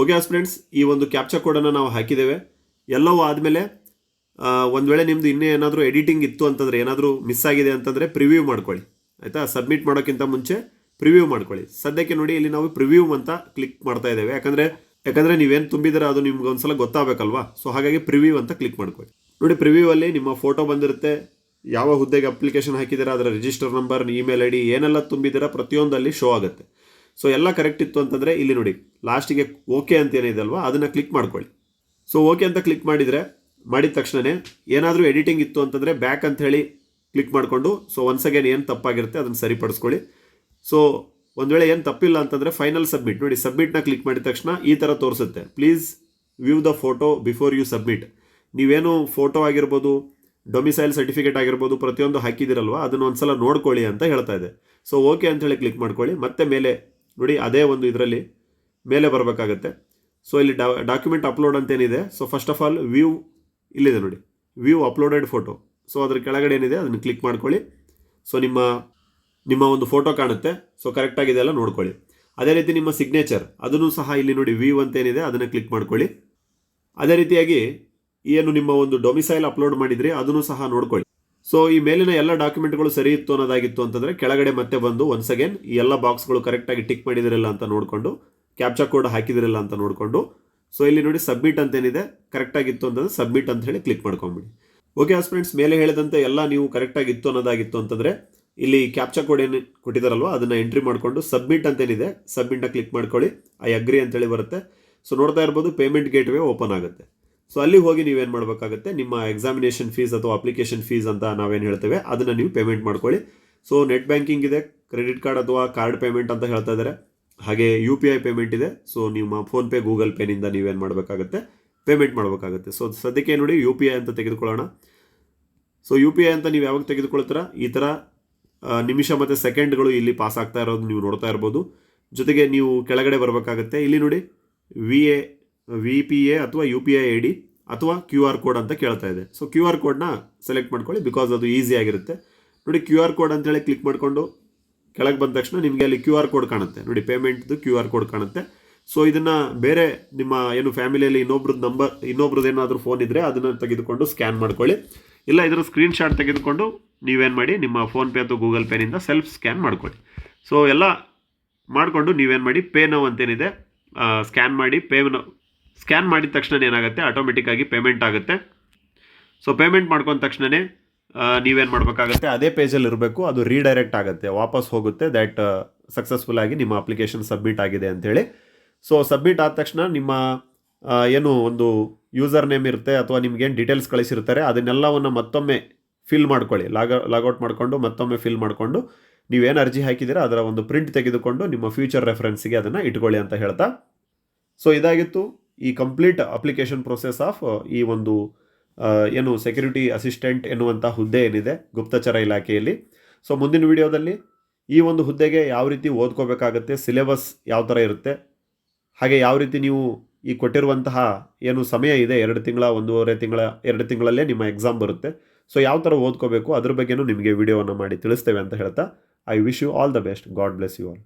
[SPEAKER 1] ಓಕೆ ಫ್ರೆಂಡ್ಸ್, ಈ ಒಂದು ಕ್ಯಾಪ್ಚಾ ಕೋಡನ್ನು ನಾವು ಹಾಕಿದ್ದೇವೆ. ಎಲ್ಲವೂ ಆದಮೇಲೆ ಒಂದು ವೇಳೆ ನಿಮ್ಮದು ಇನ್ನೂ ಏನಾದರೂ ಎಡಿಟಿಂಗ್ ಇತ್ತು ಅಂತಂದರೆ, ಏನಾದರೂ ಮಿಸ್ ಆಗಿದೆ ಅಂತಂದರೆ ಪ್ರಿವ್ಯೂ ಮಾಡ್ಕೊಳ್ಳಿ. ಆಯಿತಾ? ಸಬ್ಮಿಟ್ ಮಾಡೋಕ್ಕಿಂತ ಮುಂಚೆ ಪ್ರಿವ್ಯೂ ಮಾಡ್ಕೊಳ್ಳಿ. ಸದ್ಯಕ್ಕೆ ನೋಡಿ, ಇಲ್ಲಿ ನಾವು ಪ್ರಿವ್ಯೂ ಅಂತ ಕ್ಲಿಕ್ ಮಾಡ್ತಾ ಇದ್ದೇವೆ. ಯಾಕಂದರೆ ಯಾಕಂದರೆ ನೀವೇನು ತುಂಬಿದ್ರೆ ಅದು ನಿಮ್ಗೆ ಒಂದ್ಸಲ ಗೊತ್ತಾಗಬೇಕಲ್ವಾ? ಸೊ ಹಾಗಾಗಿ ಪ್ರಿವ್ಯೂ ಅಂತ ಕ್ಲಿಕ್ ಮಾಡ್ಕೊಳ್ಳಿ. ನೋಡಿ ಪ್ರಿವ್ಯೂ ಅಲ್ಲಿ ನಿಮ್ಮ ಫೋಟೋ ಬಂದಿರುತ್ತೆ. ಯಾವ ಹುದ್ದೆಗೆ ಅಪ್ಲಿಕೇಶನ್ ಹಾಕಿದ್ದೀರಾ, ಅದರ register number email I D ಏನೆಲ್ಲ ತುಂಬಿದ್ದೀರಾ ಪ್ರತಿಯೊಂದಲ್ಲಿ ಶೋ ಆಗುತ್ತೆ. ಸೊ ಎಲ್ಲ ಕರೆಕ್ಟ್ ಇತ್ತು ಅಂತಂದರೆ ಇಲ್ಲಿ ನೋಡಿ ಲಾಸ್ಟಿಗೆ ಓಕೆ ಅಂತ ಏನಿದೆ ಅಲ್ವಾ, ಅದನ್ನು ಕ್ಲಿಕ್ ಮಾಡ್ಕೊಳ್ಳಿ. ಸೊ ಓಕೆ ಅಂತ ಕ್ಲಿಕ್ ಮಾಡಿದರೆ, ಮಾಡಿದ ತಕ್ಷಣವೇ ಏನಾದರೂ ಎಡಿಟಿಂಗ್ ಇತ್ತು ಅಂತಂದರೆ ಬ್ಯಾಕ್ ಅಂತ ಹೇಳಿ ಕ್ಲಿಕ್ ಮಾಡಿಕೊಂಡು ಸೊ ಒನ್ಸ್ ಅಗೇನ್ ಏನು ತಪ್ಪಾಗಿರುತ್ತೆ ಅದನ್ನು ಸರಿಪಡಿಸ್ಕೊಳ್ಳಿ. ಸೊ ಒಂದು ವೇಳೆ ಏನು ತಪ್ಪಿಲ್ಲ ಅಂತಂದರೆ ಫೈನಲ್ ಸಬ್ಮಿಟ್ ನೋಡಿ ಸಬ್ಮಿಟ್ನ ಕ್ಲಿಕ್ ಮಾಡಿದ ತಕ್ಷಣ ಈ ಥರ ತೋರಿಸುತ್ತೆ. Please view the photo before you submit ನೀವೇನು ಫೋಟೋ ಆಗಿರ್ಬೋದು ಡೊಮಿಸೈಲ್ ಸರ್ಟಿಫಿಕೇಟ್ ಆಗಿರ್ಬೋದು, ಪ್ರತಿಯೊಂದು ಹಾಕಿದಿರಲ್ವ ಅದನ್ನು ಒಂದ್ಸಲ ನೋಡ್ಕೊಳ್ಳಿ ಅಂತ ಹೇಳ್ತಾ ಇದೆ. ಸೊ ಓಕೆ ಅಂತ ಹೇಳಿ ಕ್ಲಿಕ್ ಮಾಡ್ಕೊಳ್ಳಿ. ಮತ್ತೆ ಮೇಲೆ ನೋಡಿ, ಅದೇ ಒಂದು ಇದರಲ್ಲಿ ಮೇಲೆ ಬರಬೇಕಾಗತ್ತೆ. ಸೊ ಇಲ್ಲಿ document upload ಅಂತೇನಿದೆ. So first of all view ಇಲ್ಲಿದೆ ನೋಡಿ. ವ್ಯೂ ಅಪ್ಲೋಡೆಡ್ ಫೋಟೋ ಸೊ ಅದ್ರ ಕೆಳಗಡೆ ಏನಿದೆ, ಅದನ್ನು ಕ್ಲಿಕ್ ಮಾಡ್ಕೊಳ್ಳಿ. ಸೊ ನಿಮ್ಮ ನಿಮ್ಮ ಒಂದು ಫೋಟೋ ಕಾಣುತ್ತೆ. ಸೊ ಕರೆಕ್ಟಾಗಿದೆ ಎಲ್ಲ ನೋಡ್ಕೊಳ್ಳಿ. ಅದೇ ರೀತಿ ನಿಮ್ಮ ಸಿಗ್ನೇಚರ್ ಅದನ್ನು ಸಹ ಇಲ್ಲಿ ನೋಡಿ ವ್ಯೂ ಅಂತೇನಿದೆ, ಅದನ್ನು ಕ್ಲಿಕ್ ಮಾಡ್ಕೊಳ್ಳಿ. ಅದೇ ರೀತಿಯಾಗಿ, ಏನು ನಿಮ್ಮ ಒಂದು ಡೊಮಿಸೈಲ್ ಅಪ್ಲೋಡ್ ಮಾಡಿದ್ರಿ, ಅದನ್ನು ಸಹ ನೋಡ್ಕೊಳ್ಳಿ. ಸೊ ಈ ಮೇಲಿನ ಎಲ್ಲ ಡಾಕ್ಯುಮೆಂಟ್ಗಳು ಸರಿ ಇತ್ತು ಅನ್ನೋದಾಗಿತ್ತು ಅಂತಂದರೆ ಕೆಳಗಡೆ ಮತ್ತೆ ಬಂದು ಒನ್ಸ್ ಅಗೇನ್ ಈ ಎಲ್ಲ ಬಾಕ್ಸ್ಗಳು ಕರೆಕ್ಟಾಗಿ ಟಿಕ್ ಮಾಡಿದಿರಲ್ಲ ಅಂತ ನೋಡಿಕೊಂಡು ಕ್ಯಾಪ್ಚಾ ಕೋಡ್ ಹಾಕಿದಿರಲ್ಲ ಅಂತ ನೋಡಿಕೊಂಡು ಸೊ ಇಲ್ಲಿ ನೋಡಿ ಸಬ್ಮಿಟ್ ಅಂತೇನಿದೆ ಕರೆಕ್ಟಾಗಿತ್ತು ಅಂತಂದರೆ ಸಬ್ಮಿಟ್ ಅಂತ ಹೇಳಿ ಕ್ಲಿಕ್ ಮಾಡ್ಕೊಂಬಿಡಿ. ಓಕೆ ಫ್ರೆಂಡ್ಸ್ ಮೇಲೆ ಹೇಳಿದಂತೆ ಎಲ್ಲ ನೀವು ಕರೆಕ್ಟಾಗಿತ್ತು ಅನ್ನೋದಾಗಿತ್ತು ಅಂತಂದರೆ ಇಲ್ಲಿ ಕ್ಯಾಪ್ಚಾ ಕೋಡ್ ಏನು ಕೊಟ್ಟಿದ್ದಾರಲ್ವ ಅದನ್ನು ಎಂಟ್ರಿ ಮಾಡಿಕೊಂಡು ಸಬ್ಮಿಟ್ ಅಂತೇನಿದೆ ಸಬ್ಮಿಟ್ನ ಕ್ಲಿಕ್ ಮಾಡ್ಕೊಳ್ಳಿ. ಐ ಅಗ್ರಿ ಅಂತೇಳಿ ಬರುತ್ತೆ. ಸೊ ನೋಡ್ತಾ ಇರ್ಬೋದು ಪೇಮೆಂಟ್ ಗೇಟ್ವೇ ಓಪನ್ ಆಗುತ್ತೆ. ಸೊ ಅಲ್ಲಿ ಹೋಗಿ ನೀವೇನು ಮಾಡಬೇಕಾಗುತ್ತೆ? ನಿಮ್ಮ ಎಕ್ಸಾಮಿನೇಷನ್ ಫೀಸ್ ಅಥವಾ ಅಪ್ಲಿಕೇಶನ್ ಫೀಸ್ ಅಂತ ನಾವೇನು ಹೇಳ್ತೇವೆ, ಅದನ್ನು ನೀವು ಪೇಮೆಂಟ್ ಮಾಡ್ಕೊಳ್ಳಿ. ಸೊ ನೆಟ್ ಬ್ಯಾಂಕಿಂಗ್ ಇದೆ ಕ್ರೆಡಿಟ್ ಕಾರ್ಡ್ ಅಥವಾ ಕಾರ್ಡ್ ಪೇಮೆಂಟ್ ಅಂತ ಹೇಳ್ತಾ ಇದ್ದಾರೆ ಹಾಗೆ ಯು ಪಿ ಐ ಪೇಮೆಂಟ್ ಇದೆ. ಸೊ ನಿಮ್ಮ ಫೋನ್ಪೇ ಗೂಗಲ್ ಪೇನಿಂದ ನೀವೇನು ಮಾಡಬೇಕಾಗುತ್ತೆ? ಪೇಮೆಂಟ್ ಮಾಡಬೇಕಾಗುತ್ತೆ. ಸೊ ಸದ್ಯಕ್ಕೆ ನೋಡಿ ಯು ಪಿ ಐ ಅಂತ ತೆಗೆದುಕೊಳ್ಳೋಣ. ಸೊ ಯು ಪಿ ಐ ಅಂತ ನೀವು ಯಾವಾಗ ತೆಗೆದುಕೊಳ್ತೀರಾ? ಈ ಥರ ನಿಮಿಷ ಮತ್ತು ಸೆಕೆಂಡ್ಗಳು ಇಲ್ಲಿ ಪಾಸ್ ಆಗ್ತಾ ಇರೋದು ನೀವು ನೋಡ್ತಾ ಇರ್ಬೋದು. ಜೊತೆಗೆ ನೀವು ಕೆಳಗಡೆ ಬರಬೇಕಾಗುತ್ತೆ. ಇಲ್ಲಿ ನೋಡಿ V A V P A ಅಥವಾ U P I I D ಅಥವಾ ಕ್ಯೂ ಆರ್ ಕೋಡ್ ಅಂತ ಕೇಳ್ತಾ ಇದೆ. ಸೊ ಕ್ಯೂ ಆರ್ ಕೋಡ್ನ ಸೆಲೆಕ್ಟ್ ಮಾಡ್ಕೊಳ್ಳಿ ಬಿಕಾಸ್ ಅದು ಈಸಿ ಆಗಿರುತ್ತೆ. ನೋಡಿ ಕ್ಯೂ ಆರ್ ಕೋಡ್ ಅಂತೇಳಿ ಕ್ಲಿಕ್ ಮಾಡಿಕೊಂಡು ಕೆಳಗೆ ಬಂದ ತಕ್ಷಣ ನಿಮಗೆ ಅಲ್ಲಿ ಕ್ಯೂ ಆರ್ ಕೋಡ್ ಕಾಣುತ್ತೆ. ನೋಡಿ ಪೇಮೆಂಟ್ದು ಕ್ಯೂ ಆರ್ ಕೋಡ್ ಕಾಣುತ್ತೆ. ಸೊ ಇದನ್ನು ಬೇರೆ ನಿಮ್ಮ ಏನು ಫ್ಯಾಮಿಲಿಯಲ್ಲಿ ಇನ್ನೊಬ್ರದ್ದು ನಂಬರ್ ಇನ್ನೊಬ್ರದ್ದು ಏನಾದರೂ ಫೋನ್ ಇದ್ದರೆ ಅದನ್ನು ತೆಗೆದುಕೊಂಡು ಸ್ಕ್ಯಾನ್ ಮಾಡ್ಕೊಳ್ಳಿ. ಇಲ್ಲ ಇದರ ಸ್ಕ್ರೀನ್ ಶಾಟ್ ತೆಗೆದುಕೊಂಡು ನೀವೇನು ಮಾಡಿ ನಿಮ್ಮ ಫೋನ್ಪೇ ಅಥವಾ ಗೂಗಲ್ ಪೇನಿಂದ ಸೆಲ್ಫ್ ಸ್ಕ್ಯಾನ್ ಮಾಡ್ಕೊಳ್ಳಿ. ಸೊ ಎಲ್ಲ ಮಾಡಿಕೊಂಡು ನೀವೇನು ಮಾಡಿ ಪೇ ನೋವು ಅಂತೇನಿದೆ ಸ್ಕ್ಯಾನ್ ಮಾಡಿ ಪೇ ಸ್ಕ್ಯಾನ್ ಮಾಡಿದ ತಕ್ಷಣ ಏನಾಗುತ್ತೆ? ಆಟೋಮೆಟಿಕ್ಕಾಗಿ ಪೇಮೆಂಟ್ ಆಗುತ್ತೆ. ಸೊ ಪೇಮೆಂಟ್ ಮಾಡ್ಕೊಂಡ ತಕ್ಷಣವೇ ನೀವೇನು ಮಾಡಬೇಕಾಗುತ್ತೆ? ಅದೇ ಪೇಜಲ್ಲಿ ಇರಬೇಕು, ಅದು ರೀಡೈರೆಕ್ಟ್ ಆಗುತ್ತೆ. ವಾಪಸ್ ಹೋಗುತ್ತೆ ದ್ಯಾಟ್ ಸಕ್ಸಸ್ಫುಲ್ ಆಗಿ ನಿಮ್ಮ ಅಪ್ಲಿಕೇಶನ್ ಸಬ್ಮಿಟ್ ಆಗಿದೆ ಅಂಥೇಳಿ. ಸೊ ಸಬ್ಮಿಟ್ ಆದ ತಕ್ಷಣ ನಿಮ್ಮ ಏನು ಒಂದು ಯೂಸರ್ ನೇಮ್ ಇರುತ್ತೆ, ಅಥವಾ ನಿಮ್ಗೇನು ಡೀಟೇಲ್ಸ್ ಕಳಿಸಿರ್ತಾರೆ, ಅದನ್ನೆಲ್ಲವನ್ನು ಮತ್ತೊಮ್ಮೆ ಫಿಲ್ ಮಾಡ್ಕೊಳ್ಳಿ. ಲಾಗ ಲಾಗೌಟ್ ಮಾಡಿಕೊಂಡು ಮತ್ತೊಮ್ಮೆ ಫಿಲ್ ಮಾಡಿಕೊಂಡು, ನೀವೇನು ಅರ್ಜಿ ಹಾಕಿದ್ದೀರಾ, ಅದರ ಒಂದು ಪ್ರಿಂಟ್ ತೆಗೆದುಕೊಂಡು ನಿಮ್ಮ ಫ್ಯೂಚರ್ ರೆಫರೆನ್ಸಿಗೆ ಅದನ್ನು ಇಟ್ಕೊಳ್ಳಿ ಅಂತ ಹೇಳ್ತಾ. ಸೊ ಇದಾಗಿತ್ತು. ಈ ಕಂಪ್ಲೀಟ್ ಅಪ್ಲಿಕೇಶನ್ ಪ್ರೊಸೆಸ್ ಆಫ್ ಈ ಒಂದು ಆ, ಏನು ಸೆಕ್ಯೂರಿಟಿ ಅಸಿಸ್ಟೆಂಟ್ ಎನ್ನುವಂಥ ಹುದ್ದೆ ಏನಿದೆ ಗುಪ್ತಚರ ಇಲಾಖೆಯಲ್ಲಿ. ಸೊ ಮುಂದಿನ ವಿಡಿಯೋದಲ್ಲಿ ಈ ಒಂದು ಹುದ್ದೆಗೆ ಯಾವ ರೀತಿ ಓದ್ಕೋಬೇಕಾಗತ್ತೆ ಸಿಲೆಬಸ್ ಯಾವ ಥರ ಇರುತ್ತೆ ಹಾಗೆ ಯಾವ ರೀತಿ ನೀವು ಈ ಕೊಟ್ಟಿರುವಂತಹ ಏನು ಸಮಯ ಇದೆ ಎರಡು ತಿಂಗಳ ಒಂದೂವರೆ ತಿಂಗಳ ಎರಡು ತಿಂಗಳಲ್ಲೇ ನಿಮ್ಮ ಎಕ್ಸಾಮ್ ಬರುತ್ತೆ. ಸೊ ಯಾವ ಥರ ಓದ್ಕೋಬೇಕು ಅದ್ರ ಬಗ್ಗೆನೂ ನಿಮಗೆ ವಿಡಿಯೋವನ್ನು ಮಾಡಿ ತಿಳಿಸ್ತೇವೆ ಅಂತ ಹೇಳ್ತಾ I wish you all the best God bless you all